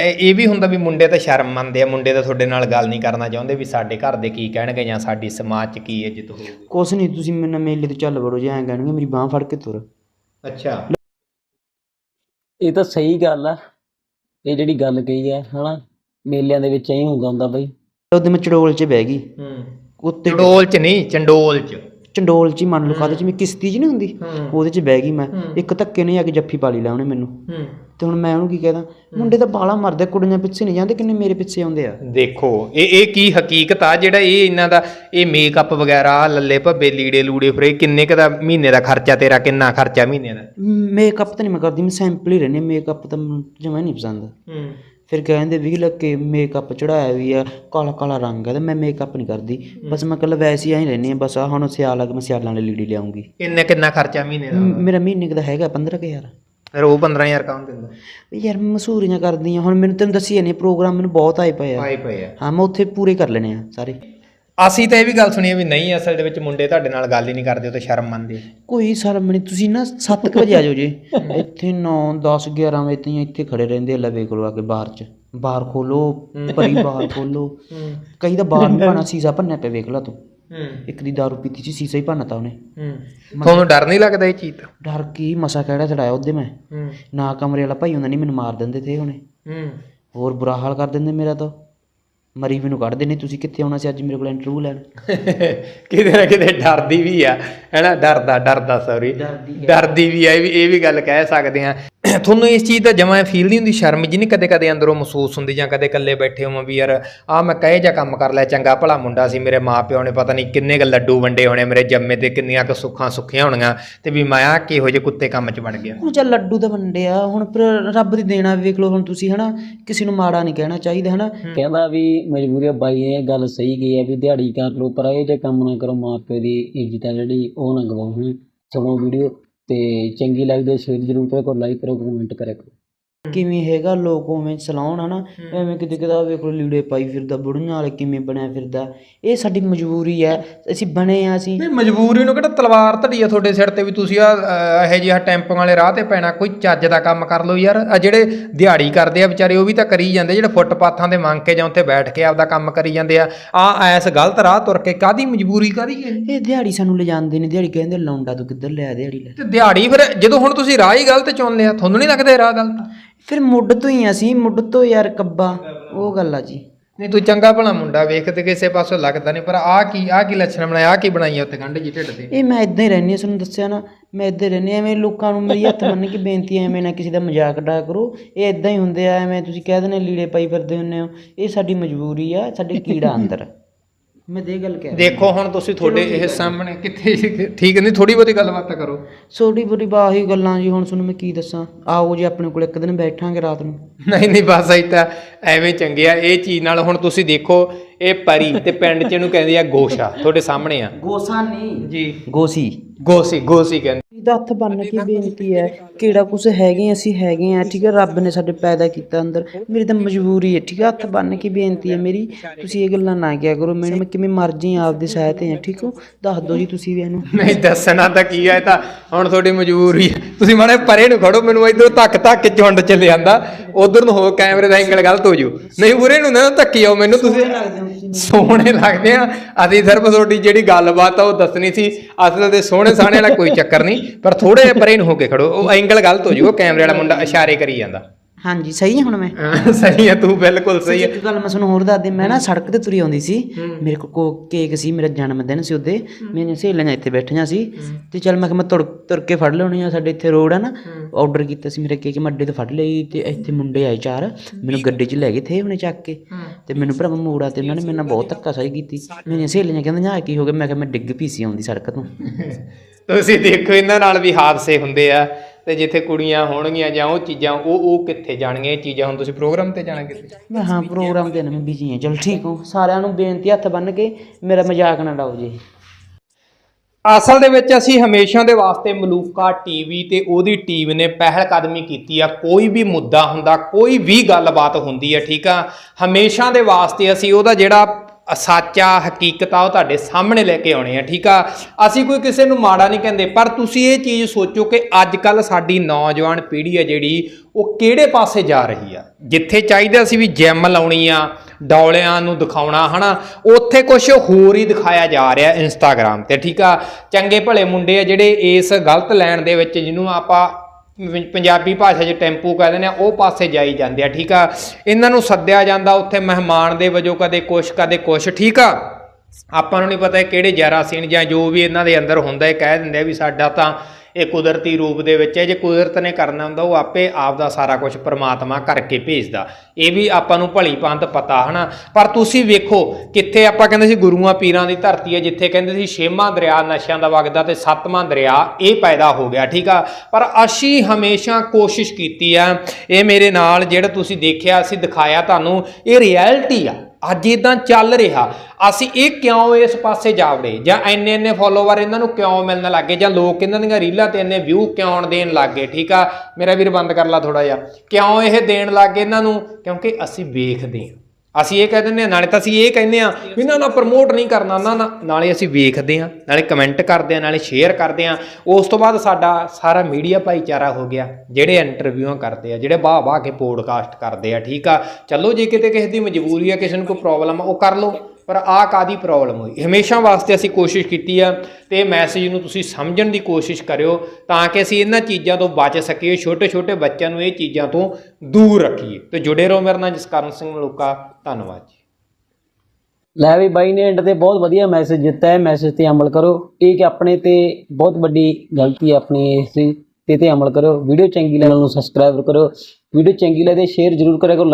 ਇਹ ਵੀ ਹੁੰਦਾ ਵੀ ਮੁੰਡੇ ਤਾਂ ਸ਼ਰਮ ਮੰਨਦੇ ਆ ਮੁੰਡੇ ਤਾਂ ਤੁਹਾਡੇ ਨਾਲ ਗੱਲ ਨਹੀਂ ਕਰਨਾ ਚਾਹੁੰਦੇ ਵੀ ਸਾਡੇ ਘਰ ਦੇ ਕੀ ਕਹਿਣਗੇ ਜਾਂ ਸਾਡੀ ਸਮਾਜ 'ਚ ਕੀ ਇੱਜ਼ਤ ਹੋਊਗੀ ਕੁਛ ਨਹੀਂ ਤੁਸੀਂ ਮੇਰੇ ਮੇਲੇ ਤੇ ਚੱਲ ਵੜੋ ਜੇ ਐਂ ਕਹਿਣਗੇ ਮੇਰੀ ਬਾਹ ਫੜ ਕੇ ਤੁਰ। ਅੱਛਾ। ਇਹ ਤਾਂ ਸਹੀ ਗੱਲ ਆ। ਇਹ ਜਿਹੜੀ ਗੱਲ ਕਹੀ ਹੈ ਹਨਾ? ਮੇਲਿਆਂ ਦੇ ਵਿੱਚ ਐਂ ਹੁੰਦਾ ਹੁੰਦਾ ਬਈ। ਉਹਦੇ ਮੈਂ ਚੜੋਲ 'ਚ ਬਹਿ ਗਈ। ਹੂੰ। ਉੱਤੇ ਚੰਡੋਲ 'ਚ ਨਹੀਂ ਚੰਡੋਲ 'ਚ। ਚੰਡੋਲ 'ਚ ਹੀ ਮੰਨ ਲਓ ਕਾਹਦੇ 'ਚ ਮੈਂ ਕਿਸ਼ਤੀ 'ਚ ਨਹੀਂ ਹੁੰਦੀ। ਹੂੰ। ਉਹਦੇ 'ਚ ਬਹਿ ਗਈ ਮੈਂ। ਇੱਕ ਧੱਕੇ ਨੇ ਆ ਕੇ ਜੱਫੀ ਪਾ ਲਈ ਲੈ ਉਹਨੇ ਮੈਨੂੰ। ਹੂੰ। ਤੇ ਹੁਣ ਮੈਂ ਉਹਨੂੰ ਕੀ ਕਹਿਦਾ ਮੁੰਡੇ ਤਾਂ ਬਾਲਾ ਮਰਦੇ ਕੁੜੀਆਂ ਪਿੱਛੇ ਨਹੀਂ ਜਾਂਦੇ ਕਿੰਨੇ ਮੇਰੇ ਪਿੱਛੇ ਆਉਂਦੇ ਆ। ਦੇਖੋ ਇਹ ਇਹ ਕੀ ਹਕੀਕਤ ਆ ਜਿਹੜਾ ਇਹ ਇਹਨਾਂ ਦਾ ਇਹ ਮੇਕਅਪ ਵਗੈਰਾ ਲੱਲੇ ਭੱਬੇ ਲੀੜੇ ਲੂੜੇ ਫਰੇ ਕਿੰਨੇ ਕ ਦਾ ਮਹੀਨੇ ਦਾ ਖਰਚਾ ਤੇਰਾ ਕਿੰਨਾ ਖਰਚਾ ਮਹੀਨੇ ਦਾ? ਮੇਕਅਪ ਤਾਂ ਨਹੀਂ ਮੈਂ ਕਰਦੀ ਮੈਂ ਸੈਂਪਲ ਹੀ ਰਹਿੰਦੀ ਮੇਕਅਪ ਤਾਂ ਮੈਨੂੰ ਜਮਾ ਨਹੀਂ ਪਸੰਦ। ਹੂੰ। ਫਿਰ ਕਹਿੰਦੇ ਵੀ ਲੱਗੇ ਮੇਕਅਪ ਚੜਾਇਆ ਵੀ ਆ ਕਾਲਾ ਕਾਲਾ ਰੰਗ ਹੈ ਤੇ ਮੈਂ ਮੇਕਅਪ ਨਹੀਂ ਕਰਦੀ। ਬਸ ਮੈਂ ਕੱਲ ਵੈਸੇ ਹੀ ਰਹਿੰਦੀ ਆ ਬਸ ਆ ਹੁਣ ਸਿਆਲ ਲੱਗ ਮੈਂ ਸਿਆਲਾਂ ਵਾਲੀ ਲੀੜੀ ਲਿਆਉਂਗੀ। ਕਿੰਨੇ ਕਿੰਨਾ ਖਰਚਾ ਮਹੀਨੇ ਦਾ? ਮੇਰਾ ਮਹੀਨੇ ਕੁ ਦਾ ਹੈਗਾ 15000 ਫਿਰ ਉਹ 15000 ਕੌਣ ਦਿੰਦਾ? ਯਾਰ ਮੈਂ ਮਸੂਰੀਆਂ ਕਰਦੀ ਆ ਹੁਣ ਮੈਨੂੰ ਤੈਨੂੰ ਦੱਸੀ ਨਹੀਂ ਪ੍ਰੋਗਰਾਮ ਮੈਨੂੰ ਬਹੁਤ ਆਏ ਪਏ ਆ। ਆਏ ਪਏ ਆ। ਹਾਂ ਮੈਂ ਉੱਥੇ ਪੂਰੇ ਕਰ ਲੈਣੇ ਆ ਸਾਰੇ। ਅਸੀਂ ਤਾਂ ਇਹ ਵੀ ਗੱਲ ਸੁਣੀ ਹੈ ਵੀ ਨਹੀਂ ਅਸਲ ਦੇ ਵਿੱਚ ਮੁੰਡੇ ਤੁਹਾਡੇ ਨਾਲ ਗੱਲ ਹੀ ਨਹੀਂ ਕਰਦੇ ਉਹ ਤਾਂ ਸ਼ਰਮ ਮੰਨਦੇ। ਕੋਈ ਸ਼ਰਮ ਨਹੀਂ ਤੁਸੀਂ ਨਾ 7 ਵਜੇ ਆ ਜਾਓ ਜੀ। ਇੱਥੇ 9 10 11 ਵਜੇ ਤਾਈਂ ਇੱਥੇ ਖੜੇ ਰਹਿੰਦੇ ਆ ਲਵੇ ਕੋਲ ਆ ਕੇ ਬਾਹਰ ਚ। ਬਾਹਰ ਖੋਲੋ ਪਰੀ ਬਾਹਰ ਖੋਲੋ। ਕਈ ਤਾਂ ਬਾਹਰ ਨਹੀਂ ਪਾਣਾ ਸੀਸਾ ਭੰਨਿਆ ਪਿਆ ਵੇਖ ਲਾ ਤੂੰ। ਇੱਕ ਦੀ ਦਾਰੂ ਪੀਤੀ ਸੀ ਸੀਸਾ ਹੀ ਭੰਨਤਾ ਉਹਨੇ। ਤੁਹਾਨੂੰ ਡਰ ਨਹੀਂ ਲੱਗਦਾ ਇਹ ਚੀਜ਼ ਤੋਂ? ਡਰ ਕੀ ਮਸਾ ਕਿਹੜਾ ਛੜਾਇਆ ਉਹਦੇ ਮੈਂ? ਨਾ ਕਮਰੇ ਵਾਲਾ ਭਾਈ ਹੁੰਦਾ ਨਹੀਂ ਮੈਨੂੰ ਮਾਰ ਦਿੰਦੇ ਤੇ ਉਹਨੇ ਹੋਰ ਬੁਰਾ ਹਾਲ ਕਰ ਦਿੰਦੇ ਮੇਰਾ ਤਾਂ। ਮਰੀ ਮੈਨੂੰ ਕੱਢ ਦੇਣੀ ਤੁਸੀਂ ਕਿੱਥੇ ਆਉਣਾ ਸੀ ਅੱਜ ਮੇਰੇ ਕੋਲ ਇੰਟਰਵਿਊ ਲੈਣ? ਕਿਤੇ ਨਾ ਕਿਤੇ ਡਰਦੀ ਵੀ ਆ ਹੈਨਾ? ਡਰਦਾ ਡਰਦਾ ਸੌਰੀ ਡਰਦੀ ਵੀ ਆ ਇਹ ਵੀ ਇਹ ਵੀ ਗੱਲ ਕਹਿ ਸਕਦੇ ਆ। ਤੁਹਾਨੂੰ ਇਸ ਚੀਜ਼ ਦਾ ਜਮਾਂ ਫੀਲ ਨਹੀਂ ਹੁੰਦੀ ਸ਼ਰਮ ਜੀ ਨਹੀਂ ਕਦੇ ਕਦੇ ਅੰਦਰੋਂ ਮਹਿਸੂਸ ਹੁੰਦੀ ਜਾਂ ਕਦੇ ਇਕੱਲੇ ਬੈਠੇ ਹੋਵਾਂ ਵੀ ਯਾਰ ਆ ਮੈਂ ਕਹੇ ਜਾਂ ਕੰਮ ਕਰ ਲਿਆ ਚੰਗਾ ਭਲਾ ਮੁੰਡਾ ਸੀ ਮੇਰੇ ਮਾਪਿਓ ਨੇ ਪਤਾ ਨਹੀਂ ਕਿੰਨੇ ਕੁ ਲੱਡੂ ਵੰਡੇ ਹੋਣੇ ਮੇਰੇ ਜੰਮੇ ਤੇ ਕਿੰਨੀਆਂ ਕੁ ਸੁੱਖਾਂ ਸੁੱਖੀਆਂ ਹੋਣੀਆਂ ਤੇ ਵੀ ਮੈਂ ਆ ਕਿਹੋ ਜਿਹੇ ਕੁੱਤੇ ਕੰਮ 'ਚ ਵੜ ਗਿਆ। ਹੁਣ ਚੱਲ ਲੱਡੂ ਤਾਂ ਵੰਡਿਆ ਹੁਣ ਫਿਰ ਰੱਬ ਦੀ ਦੇਣਾ ਵੇਖ ਲਓ ਹੁਣ ਤੁਸੀਂ ਹਨਾ ਕਿਸੇ ਨੂੰ ਮਾੜਾ ਨਹੀਂ ਕਹਿਣਾ ਚਾਹੀਦਾ ਹਨਾ। ਕਹਿੰਦਾ ਵੀ ਮਜਬੂਰੀ ਆ ਬਾਈ ਇਹ ਗੱਲ ਸਹੀ ਗਈ ਹੈ ਵੀ ਦਿਹਾੜੀ ਕਰ ਲਓ ਪਰ ਇਹ ਜੇ ਕੰਮ ਨਾ ਕਰੋ ਮਾਂ ਪਿਓ ਦੀ ਇੱਜ਼ਤ ਹੈ ਜਿਹੜੀ ਉਹ ਨਾ ਗਵਾਓ ਹੁਣ ਸੁਣੋ ਵੀਡੀਓ ਤੇ ਚੰਗੀ ਲੱਗਦੀ ਸ਼ੇਅਰ ਜ਼ਰੂਰ ਕਰੋ ਲਾਈਕ ਕਰੋ ਕਮੈਂਟ ਕਰਿਆ ਕਰੋ। ਕਿਵੇਂ ਹੈਗਾ ਲੋਕ ਉਵੇਂ ਚਲਾਉਣ ਹਨਾ ਐਵੇਂ ਕਿਤੇ ਕਿਤੇ ਵੇਖ ਲਓ ਲੀੜੇ ਪਾਈ ਫਿਰਦਾ ਬੁੜੀਆਂ ਵਾਲੇ ਕਿਵੇਂ ਬਣਿਆ ਫਿਰਦਾ। ਇਹ ਸਾਡੀ ਮਜਬੂਰੀ ਹੈ ਅਸੀਂ ਬਣੇ ਆ ਅਸੀਂ। ਨਹੀਂ ਮਜਬੂਰੀ ਨੂੰ ਕਿਹੜਾ ਤਲਵਾਰ ਧੜੀ ਆ ਤੁਹਾਡੇ ਸਿਰ ਤੇ ਵੀ ਤੁਸੀਂ ਆ ਇਹੋ ਜਿਹਾ ਟੈਂਪੋ ਵਾਲੇ ਰਾਹ ਤੇ ਪੈਣਾ ਕੋਈ ਚੱਜ ਦਾ ਕੰਮ ਕਰ ਲਓ ਯਾਰ। ਆ ਜਿਹੜੇ ਦਿਹਾੜੀ ਕਰਦੇ ਆ ਵਿਚਾਰੇ ਉਹ ਵੀ ਤਾਂ ਕਰੀ ਜਾਂਦੇ ਜਿਹੜੇ ਫੁੱਟਪਾਥਾਂ ਤੇ ਮੰਗ ਕੇ ਜਾਂ ਉੱਥੇ ਬੈਠ ਕੇ ਆਪਦਾ ਕੰਮ ਕਰੀ ਜਾਂਦੇ ਆ। ਆ ਐਸ ਗਲਤ ਰਾਹ ਤੁਰ ਕੇ ਕਾਦੀ ਮਜਬੂਰੀ ਹੈ ਇਹ? ਦਿਹਾੜੀ ਸਾਨੂੰ ਲਿਜਾਂਦੇ ਨੇ ਦਿਹਾੜੀ ਕਹਿੰਦੇ ਲੌਂਡਾ ਤੂੰ ਕਿੱਧਰ ਲਿਆ ਦਿਹਾੜੀ ਲੈ। ਤੇ ਦਿਹਾੜੀ ਫਿਰ ਜਦੋਂ ਹੁਣ ਤੁਸੀਂ ਰਾਹ ਹੀ ਗਲਤ ਚੁਣ ਲਿਆ ਤੁਹਾਨੂੰ ਨਹੀਂ ਲੱਗਦਾ ਇਹ ਰਾਹ ਗਲਤ? ਆ? ਫਿਰ ਮੁੱਢ ਤੋਂ ਹੀ ਅਸੀਂ ਮੁੱਢ ਤੋਂ ਯਾਰ ਕੱਬਾ ਉਹ ਗੱਲ ਆ ਜੀ। ਨਹੀਂ ਤੂੰ ਚੰਗਾ ਭਲਾ ਮੁੰਡਾ ਵੇਖ ਤੇ ਕਿਸੇ ਪਾਸੋਂ ਲੱਗਦਾ ਨਹੀਂ ਪਰ ਆ ਕੀ ਆ ਕੀ ਲੱਛਣ ਬਣਾਇਆ ਆ ਕੀ ਬਣਾਈ ਆ ਉੱਤੇ ਗੰਢ ਜੀ ਢਿੱਡ ਤੇ? ਇਹ ਮੈਂ ਇਦਾਂ ਹੀ ਰਹਿੰਦੀ ਹਾਂ ਤੁਹਾਨੂੰ ਦੱਸਿਆ ਨਾ ਮੈਂ ਇਦਾਂ ਹੀ ਰਹਿੰਦੀ ਹਾਂ, ਐਵੇਂ ਲੋਕਾਂ ਨੂੰ ਮੇਰੀ ਹੱਥ ਮੰਨ ਕੇ ਬੇਨਤੀ ਹੈ, ਐਵੇਂ ਨਾ ਕਿਸੇ ਦਾ ਮਜ਼ਾਕ ਡਾ ਕਰੋ। ਇਹ ਇਦਾਂ ਹੀ ਹੁੰਦੇ ਆ ਐਵੇਂ ਤੁਸੀਂ ਕਹਿ ਦਿੰਦੇ ਲੀੜੇ ਪਾਈ ਫਿਰਦੇ ਹੁੰਦੇ ਹੋ। ਇਹ ਸਾਡੀ ਮਜਬੂਰੀ ਆ ਸਾਡੇ ਕੀੜਾ ਅੰਦਰ। ਮੈਂ ਇਹ ਗੱਲ ਕਹਿ ਦੇਖੋ ਹੁਣ ਤੁਸੀਂ ਤੁਹਾਡੇ ਇਹ ਸਾਹਮਣੇ ਕਿੱਥੇ ਠੀਕ ਨਹੀਂ ਥੋੜੀ ਬਹੁਤੀ ਗੱਲਬਾਤ ਤਾਂ ਕਰੋ। ਛੋਟੀ ਬੁਰੀ ਬਾਹੀ ਗੱਲਾਂ ਜੀ ਹੁਣ ਤੁਹਾਨੂੰ ਮੈਂ ਕੀ ਦੱਸਾਂ? ਆਓ ਜੀ ਆਪਣੇ ਕੋਲ ਇੱਕ ਦਿਨ ਬੈਠਾਂਗੇ ਰਾਤ ਨੂੰ। ਨਹੀਂ ਨਹੀਂ ਬਸ ਅਸੀਂ ਤਾਂ ਐਵੇਂ ਚੰਗੇ ਆ। ਇਹ ਚੀਜ਼ ਨਾਲ ਹੁਣ ਤੁਸੀਂ ਦੇਖੋ ਇਹ ਪਰੀ ਤੇ ਪਿੰਡ ਚ ਇਹਨੂੰ ਕਹਿੰਦੇ ਆ ਗੋਸ਼ਾ ਤੁਹਾਡੇ ਸਾਹਮਣੇ ਆ। ਗੋਸਾ ਨਹੀਂ ਜੀ। ਗੋਸੀ। ਗੋਸੀ ਗੋਸੀ ਕਹਿੰਦੇ। ਇਹਦਾ ਹੱਥ ਬੰਨ ਕੇ ਬੇਨਤੀ ਹੈ ਕਿਹੜਾ ਕੁਛ ਹੈਗੇ ਅਸੀਂ ਹੈਗੇ ਆ ਠੀਕ ਹੈ ਰੱਬ ਨੇ ਸਾਡੇ ਪੈਦਾ ਕੀਤਾ ਅੰਦਰ। ਮੇਰੀ ਤਾਂ ਮਜਬੂਰੀ ਹੈ ਠੀਕ ਹੈ ਹੱਥ ਬੰਨ ਕੇ ਬੇਨਤੀ ਹੈ ਮੇਰੀ। ਤੁਸੀਂ ਇਹ ਗੱਲਾਂ ਨਾ ਕਿਹਾ ਕਰੋ ਮੈਨੂੰ ਮੈਂ ਕਿਵੇਂ ਮਰ ਜੀ ਆਪਦੇ ਸਹਾਇ ਤੇ ਆ ਠੀਕ ਹੋ? ਦੱਸ ਦਿਓ ਜੀ ਤੁਸੀਂ ਵੀ ਇਹਨੂੰ। ਨਹੀਂ ਦੱਸਣਾ ਤਾਂ ਕੀ ਇਹ ਤਾਂ ਹੁਣ ਤੁਹਾਡੀ ਮਜਬੂਰੀ ਹੈ। ਤੁਸੀਂ ਮਾੜੇ ਪਰੇ ਨੂੰ ਖੜੋ ਮੈਨੂੰ ਇਧਰ ਧੱਕ ਧੱਕ ਕੇ ਝੁੰਡ ਚ ਲਿਆਂਦਾ। ਉਧਰ ਨੂੰ ਹੋ ਕੈਮਰੇ ਦਾ ਐਂਗਲ ਗਲਤ ਹੋ ਜੂ। ਨਹੀਂ ਉਰੇ ਨੂੰ ਨਾ ਧੱਕੀ ਆਓ ਮੈਨੂੰ ਤੁਸੀਂ ਸੋਹਣੇ ਲੱਗਦੇ ਆ। ਅਸੀਂ ਸਿਰਫ ਤੁਹਾਡੀ ਜਿਹੜੀ ਗੱਲਬਾਤ ਆ ਉਹ ਦੱਸਣੀ ਸੀ। ਅਸਲ ਦੇ ਸੋਹਣੇ ਸਾਹਣੇ ਵਾਲਾ ਕੋਈ ਚੱਕਰ ਨਹੀਂ, ਪਰ ਥੋੜੇ ਜਿਹਾ ਪਰੇ ਨੂੰ ਹੋ ਕੇ ਖੜੋ, ਉਹ ਐਂਗਲ ਗਲਤ ਹੋ ਜੂ ਕੈਮਰੇ ਵਾਲਾ ਮੁੰਡਾ ਇਸ਼ਾਰੇ ਕਰੀ ਜਾਂਦਾ। ਹਾਂਜੀ ਸਹੀ ਹੈ ਹੁਣ ਮੈਂ? ਸਹੀ ਹੈ ਤੂੰ ਬਿਲਕੁਲ ਸਹੀ ਹੈ ਇੱਕ ਗੱਲ ਮੈਂ ਤੁਹਾਨੂੰ ਹੋਰ ਦੱਸ ਦੇ ਮੈਂ ਨਾ ਸੜਕ ਤੇ ਤੁਰੀ ਆਉਂਦੀ ਸੀ। ਮੇਰੇ ਕੋਲ ਕੋ ਕੇਕ ਸੀ ਮੇਰਾ ਜਨਮ ਦਿਨ ਸੀ ਉਹਦੇ। ਮੇਰੀਆਂ ਸਹੇਲੀਆਂ ਇੱਥੇ ਬੈਠੀਆਂ ਸੀ। ਤੇ ਚੱਲ ਮੈਂ ਕਿਹਾ ਮੈਂ ਤੁਰ ਤੁਰ ਕੇ ਫੜ ਲਿਆਉਣੀ ਆ ਸਾਡੇ ਇੱਥੇ ਰੋਡ ਆ ਨਾ। ਆਰਡਰ ਕੀਤਾ ਸੀ ਮੇਰਾ ਕੇਕ ਮੈਂ ਅੱਡੇ ਤੋਂ ਫੜ ਲਈ ਤੇ ਇੱਥੇ ਮੁੰਡੇ ਆਏ ਚਾਰ। ਮੈਨੂੰ ਗੱਡੀ 'ਚ ਲੈ ਗਏ ਥੇ ਉਹਨੇ ਚੱਕ ਕੇ। ਤੇ ਮੈਨੂੰ ਭਰਾ ਮੋੜਾ ਤੇ ਉਹਨਾਂ ਨੇ ਮੇਰੇ ਨਾਲ ਬਹੁਤ ਧੱਕਾ ਸਾਈ ਕੀਤੀ ਮੇਰੀਆਂ ਸਹੇਲੀਆਂ ਕਹਿੰਦੀਆਂ ਆ ਕੀ ਹੋ ਗਿਆ? ਮੈਂ ਕਿਹਾ ਮੈਂ ਡਿੱਗ ਪਈ ਸੀ ਆਉਂਦੀ ਸੜਕ ਤੋਂ। ਤੁਸੀਂ ਦੇਖੋ ਇਹਨਾਂ ਨਾਲ ਵੀ ਹਾਦਸੇ ਹੁੰਦੇ ਆ। ਤੇ ਜਿੱਥੇ ਕੁੜੀਆਂ ਹੋਣਗੀਆਂ ਜਾਂ ਉਹ ਚੀਜ਼ਾਂ ਉਹ ਉਹ ਕਿੱਥੇ ਜਾਣਗੀਆਂ ਇਹ ਚੀਜ਼ਾਂ ਹੁਣ ਤੁਸੀਂ ਪ੍ਰੋਗਰਾਮ ਤੇ ਜਾਣਾ ਕਿਤੇ ਮੈਂ ਹਾਂ ਪ੍ਰੋਗਰਾਮ ਦੇ ਨਾਲ ਮੈਂ ਬਿਜ਼ੀ ਹਾਂ। ਚਲ ਠੀਕ ਹੋ। ਸਾਰਿਆਂ ਨੂੰ ਬੇਨਤੀ ਹੱਥ ਬੰਨ ਕੇ ਮੇਰਾ ਮਜ਼ਾਕ ਨਾ ਡਾਓ ਜੀ। ਅਸਲ ਦੇ ਵਿੱਚ ਅਸੀਂ ਹਮੇਸ਼ਾ ਦੇ ਵਾਸਤੇ ਮਲੂਕਾ ਟੀਵੀ ਤੇ ਉਹਦੀ ਟੀਮ ਨੇ ਪਹਿਲ ਕਦਮੀ ਕੀਤੀ ਆ। ਕੋਈ ਵੀ ਮੁੱਦਾ ਹੁੰਦਾ ਕੋਈ ਵੀ ਗੱਲਬਾਤ ਹੁੰਦੀ ਆ ਠੀਕ ਆ? ਹਮੇਸ਼ਾ ਦੇ ਵਾਸਤੇ ਅਸੀਂ ਉਹਦਾ ਜਿਹੜਾ ਸੱਚਾ ਹਕੀਕਤ ਆ ਉਹ ਤੁਹਾਡੇ ਸਾਹਮਣੇ ਲੈ ਕੇ ਆਉਣੇ ਆ, ਠੀਕ ਆ? ਅਸੀਂ ਕੋਈ ਕਿਸੇ ਨੂੰ ਮਾੜਾ ਨਹੀਂ ਕਹਿੰਦੇ, ਪਰ ਤੁਸੀਂ ਇਹ ਚੀਜ਼ ਸੋਚੋ ਕਿ ਅੱਜ ਕੱਲ ਸਾਡੀ ਨੌਜਵਾਨ ਪੀੜ੍ਹੀ ਆ ਜਿਹੜੀ, ਉਹ ਕਿਹੜੇ ਪਾਸੇ ਜਾ ਰਹੀ ਆ? ਜਿੱਥੇ ਚਾਹੀਦਾ ਸੀ ਵੀ ਜਿਮ ਲਾਉਣੀ ਆ, ਡੌਲਿਆਂ ਨੂੰ ਦਿਖਾਉਣਾ, ਹਨਾ? ਉੱਥੇ ਕੁਝ ਹੋਰ ਹੀ ਦਿਖਾਇਆ ਜਾ ਰਿਹਾ ਇੰਸਟਾਗ੍ਰam ਤੇ, ਠੀਕ ਆ? ਚੰਗੇ ਭਲੇ ਮੁੰਡੇ ਆ ਜਿਹੜੇ ਇਸ ਗਲਤ ਲੈਣ ਦੇ ਵਿੱਚ, ਜਿਹਨੂੰ ਆਪਾਂ ਪੰਜਾਬੀ ਭਾਸ਼ਾ 'ਚ ਟੈਂਪੂ ਕਹਿ ਦਿੰਦੇ ਆ, ਉਹ ਪਾਸੇ ਜਾਈ ਜਾਂਦੇ ਆ, ਠੀਕ ਆ? ਇਹਨਾਂ ਨੂੰ ਸੱਦਿਆ ਜਾਂਦਾ ਉੱਥੇ ਮਹਿਮਾਨ ਦੇ ਵਜੋਂ ਕਦੇ ਕੁਛ ਕਦੇ ਕੁਛ, ਠੀਕ ਆ? ਆਪਾਂ ਨੂੰ ਨਹੀਂ ਪਤਾ ਇਹ ਕਿਹੜੇ ਜਰਾਸੀਨ ਜਾਂ ਜੋ ਵੀ ਇਹਨਾਂ ਦੇ ਅੰਦਰ ਹੁੰਦਾ ਹੈ ਕਹਿ ਦਿੰਦੇ ਆ ਵੀ ਸਾਡਾ ਤਾਂ ਇਹ ਕੁਦਰਤੀ ਰੂਪ ਦੇ ਵਿੱਚ ਹੈ। ਜੇ ਕੁਦਰਤ ਨੇ ਕਰਨਾ ਹੁੰਦਾ, ਉਹ ਆਪੇ ਆਪ ਦਾ ਸਾਰਾ ਕੁਝ ਪ੍ਰਮਾਤਮਾ ਕਰਕੇ ਭੇਜਦਾ। ਇਹ ਵੀ ਆਪਾਂ ਨੂੰ ਭਲੀ ਪੰਤ ਪਤਾ, ਹਨਾ? ਪਰ ਤੁਸੀਂ ਵੇਖੋ, ਕਿੱਥੇ ਆਪਾਂ ਕਹਿੰਦੇ ਸੀ ਗੁਰੂਆਂ ਪੀਰਾਂ ਦੀ ਧਰਤੀ ਹੈ, ਜਿੱਥੇ ਕਹਿੰਦੇ ਸੀ ਛੇਵਾਂ ਦਰਿਆ ਨਸ਼ਿਆਂ ਦਾ ਵਗਦਾ ਤੇ ਸੱਤਵਾਂ ਦਰਿਆ ਇਹ ਪੈਦਾ ਹੋ ਗਿਆ, ਠੀਕ ਆ? ਪਰ ਅਸੀਂ ਹਮੇਸ਼ਾ ਕੋਸ਼ਿਸ਼ ਕੀਤੀ ਆ, ਇਹ ਮੇਰੇ ਨਾਲ ਜਿਹੜਾ ਤੁਸੀਂ ਦੇਖਿਆ, ਅਸੀਂ ਦਿਖਾਇਆ ਤੁਹਾਨੂੰ, ਇਹ ਰਿਐਲਿਟੀ ਆ। ਅੱਜ ਇਦਾਂ ਚੱਲ ਰਿਹਾ। ਅਸੀਂ ਇਹ ਕਿਉਂ ਇਸ ਪਾਸੇ ਜਾਵੜੇ ਜਾਂ ਇੰਨੇ ਇੰਨੇ ਫੋਲੋਵਰ ਇਹਨਾਂ ਨੂੰ ਕਿਉਂ ਮਿਲਣ ਲੱਗੇ ਜਾਂ ਲੋਕ ਇਹਨਾਂ ਦੀਆਂ ਰੀਲਾਂ ਤੇ ਇੰਨੇ ਵਿਊ ਕਿਉਂ ਦੇਣ ਲੱਗੇ ਠੀਕ ਆ? ਮੇਰਾ ਵੀਰ ਬੰਦ ਕਰ ਲਾ ਥੋੜਾ ਜਿਹਾ। ਕਿਉਂ ਇਹ ਦੇਣ ਲੱਗੇ ਇਹਨਾਂ ਨੂੰ? ਕਿਉਂਕਿ ਅਸੀਂ ਵੇਖਦੇ ਹਾਂ। ਅਸੀਂ ਇਹ ਕਹਿ ਦਿੰਦੇ ਆ ਨਾਲੇ ਤਾਂ ਅਸੀਂ ਇਹ ਕਹਿੰਦੇ ਆ ਵੀ ਨਾ ਨਾ ਪ੍ਰਮੋਟ ਨਹੀਂ ਕਰਨਾ, ਨਾ ਨਾਲੇ ਅਸੀਂ ਵੇਖਦੇ ਆ ਨਾਲੇ ਕਮੈਂਟ ਕਰਦੇ ਆ ਨਾਲੇ ਸ਼ੇਅਰ ਕਰਦੇ ਆ ਉਸ ਤੋਂ ਬਾਅਦ ਸਾਡਾ ਸਾਰਾ ਮੀਡੀਆ ਭਾਈਚਾਰਾ ਹੋ ਗਿਆ, ਜਿਹੜੇ ਇੰਟਰਵਿਊਆਂ ਕਰਦੇ ਆ, ਜਿਹੜੇ ਵਾਹ ਵਾਹ ਕੇ ਪੋਡਕਾਸਟ ਕਰਦੇ ਆ, ਠੀਕ ਆ? ਚਲੋ ਜੇ ਕਿਤੇ ਕਿਸੇ ਦੀ ਮਜਬੂਰੀ ਆ, ਕਿਸੇ ਨੂੰ ਕੋਈ ਪ੍ਰੋਬਲਮ ਆ, ਉਹ ਕਰ ਲਓ। ਪਰ ਆਹ ਕਾਦੀ ਪ੍ਰੋਬਲਮ ਹੋਈ? ਹਮੇਸ਼ਾ ਵਾਸਤੇ ਅਸੀਂ ਕੋਸ਼ਿਸ਼ ਕੀਤੀ ਆ ਤੇ ਮੈਸੇਜ ਨੂੰ ਤੁਸੀਂ ਸਮਝਣ ਦੀ ਕੋਸ਼ਿਸ਼ ਕਰਿਓ ਤਾਂ ਕਿ ਅਸੀਂ ਇਹਨਾਂ ਚੀਜ਼ਾਂ ਤੋਂ ਬਚ ਸਕੀਏ ਛੋਟੇ ਛੋਟੇ ਬੱਚਿਆਂ ਨੂੰ ਇਹ ਚੀਜ਼ਾਂ ਤੋਂ ਦੂਰ ਰੱਖੀਏ। ਤੇ ਜੁੜੇ ਰਹੋ ਮੇਰੇ ਨਾਲ ਜਸਕਰਨ ਸਿੰਘ ਮਲੂਕਾ। ਧੰਨਵਾਦ ਜੀ। ਲੈ ਵੀ ਬਾਈ ਨੇ ਐਂਡ ਤੇ ਬਹੁਤ ਵਧੀਆ ਮੈਸੇਜ ਦਿੱਤਾ ਹੈ ਮੈਸੇਜ ਤੇ ਅਮਲ ਕਰੋ। ਇਹ ਕਿ ਆਪਣੇ ਤੇ ਬਹੁਤ ਵੱਡੀ ਗਲਤੀ ਹੈ ਆਪਣੀ, ਇਸ ਤੇ ਤੇ ਅਮਲ ਕਰੋ। ਵੀਡੀਓ ਚੰਗੀ ਲੱਗੇ ਨੂੰ ਸਬਸਕ੍ਰਾਈਬ ਕਰੋ। ਵੀਡੀਓ ਚੰਗੀ ਲੱਗੇ ਸ਼ੇਅਰ ਜ਼ਰੂਰ ਕਰਿਆ ਕਰੋ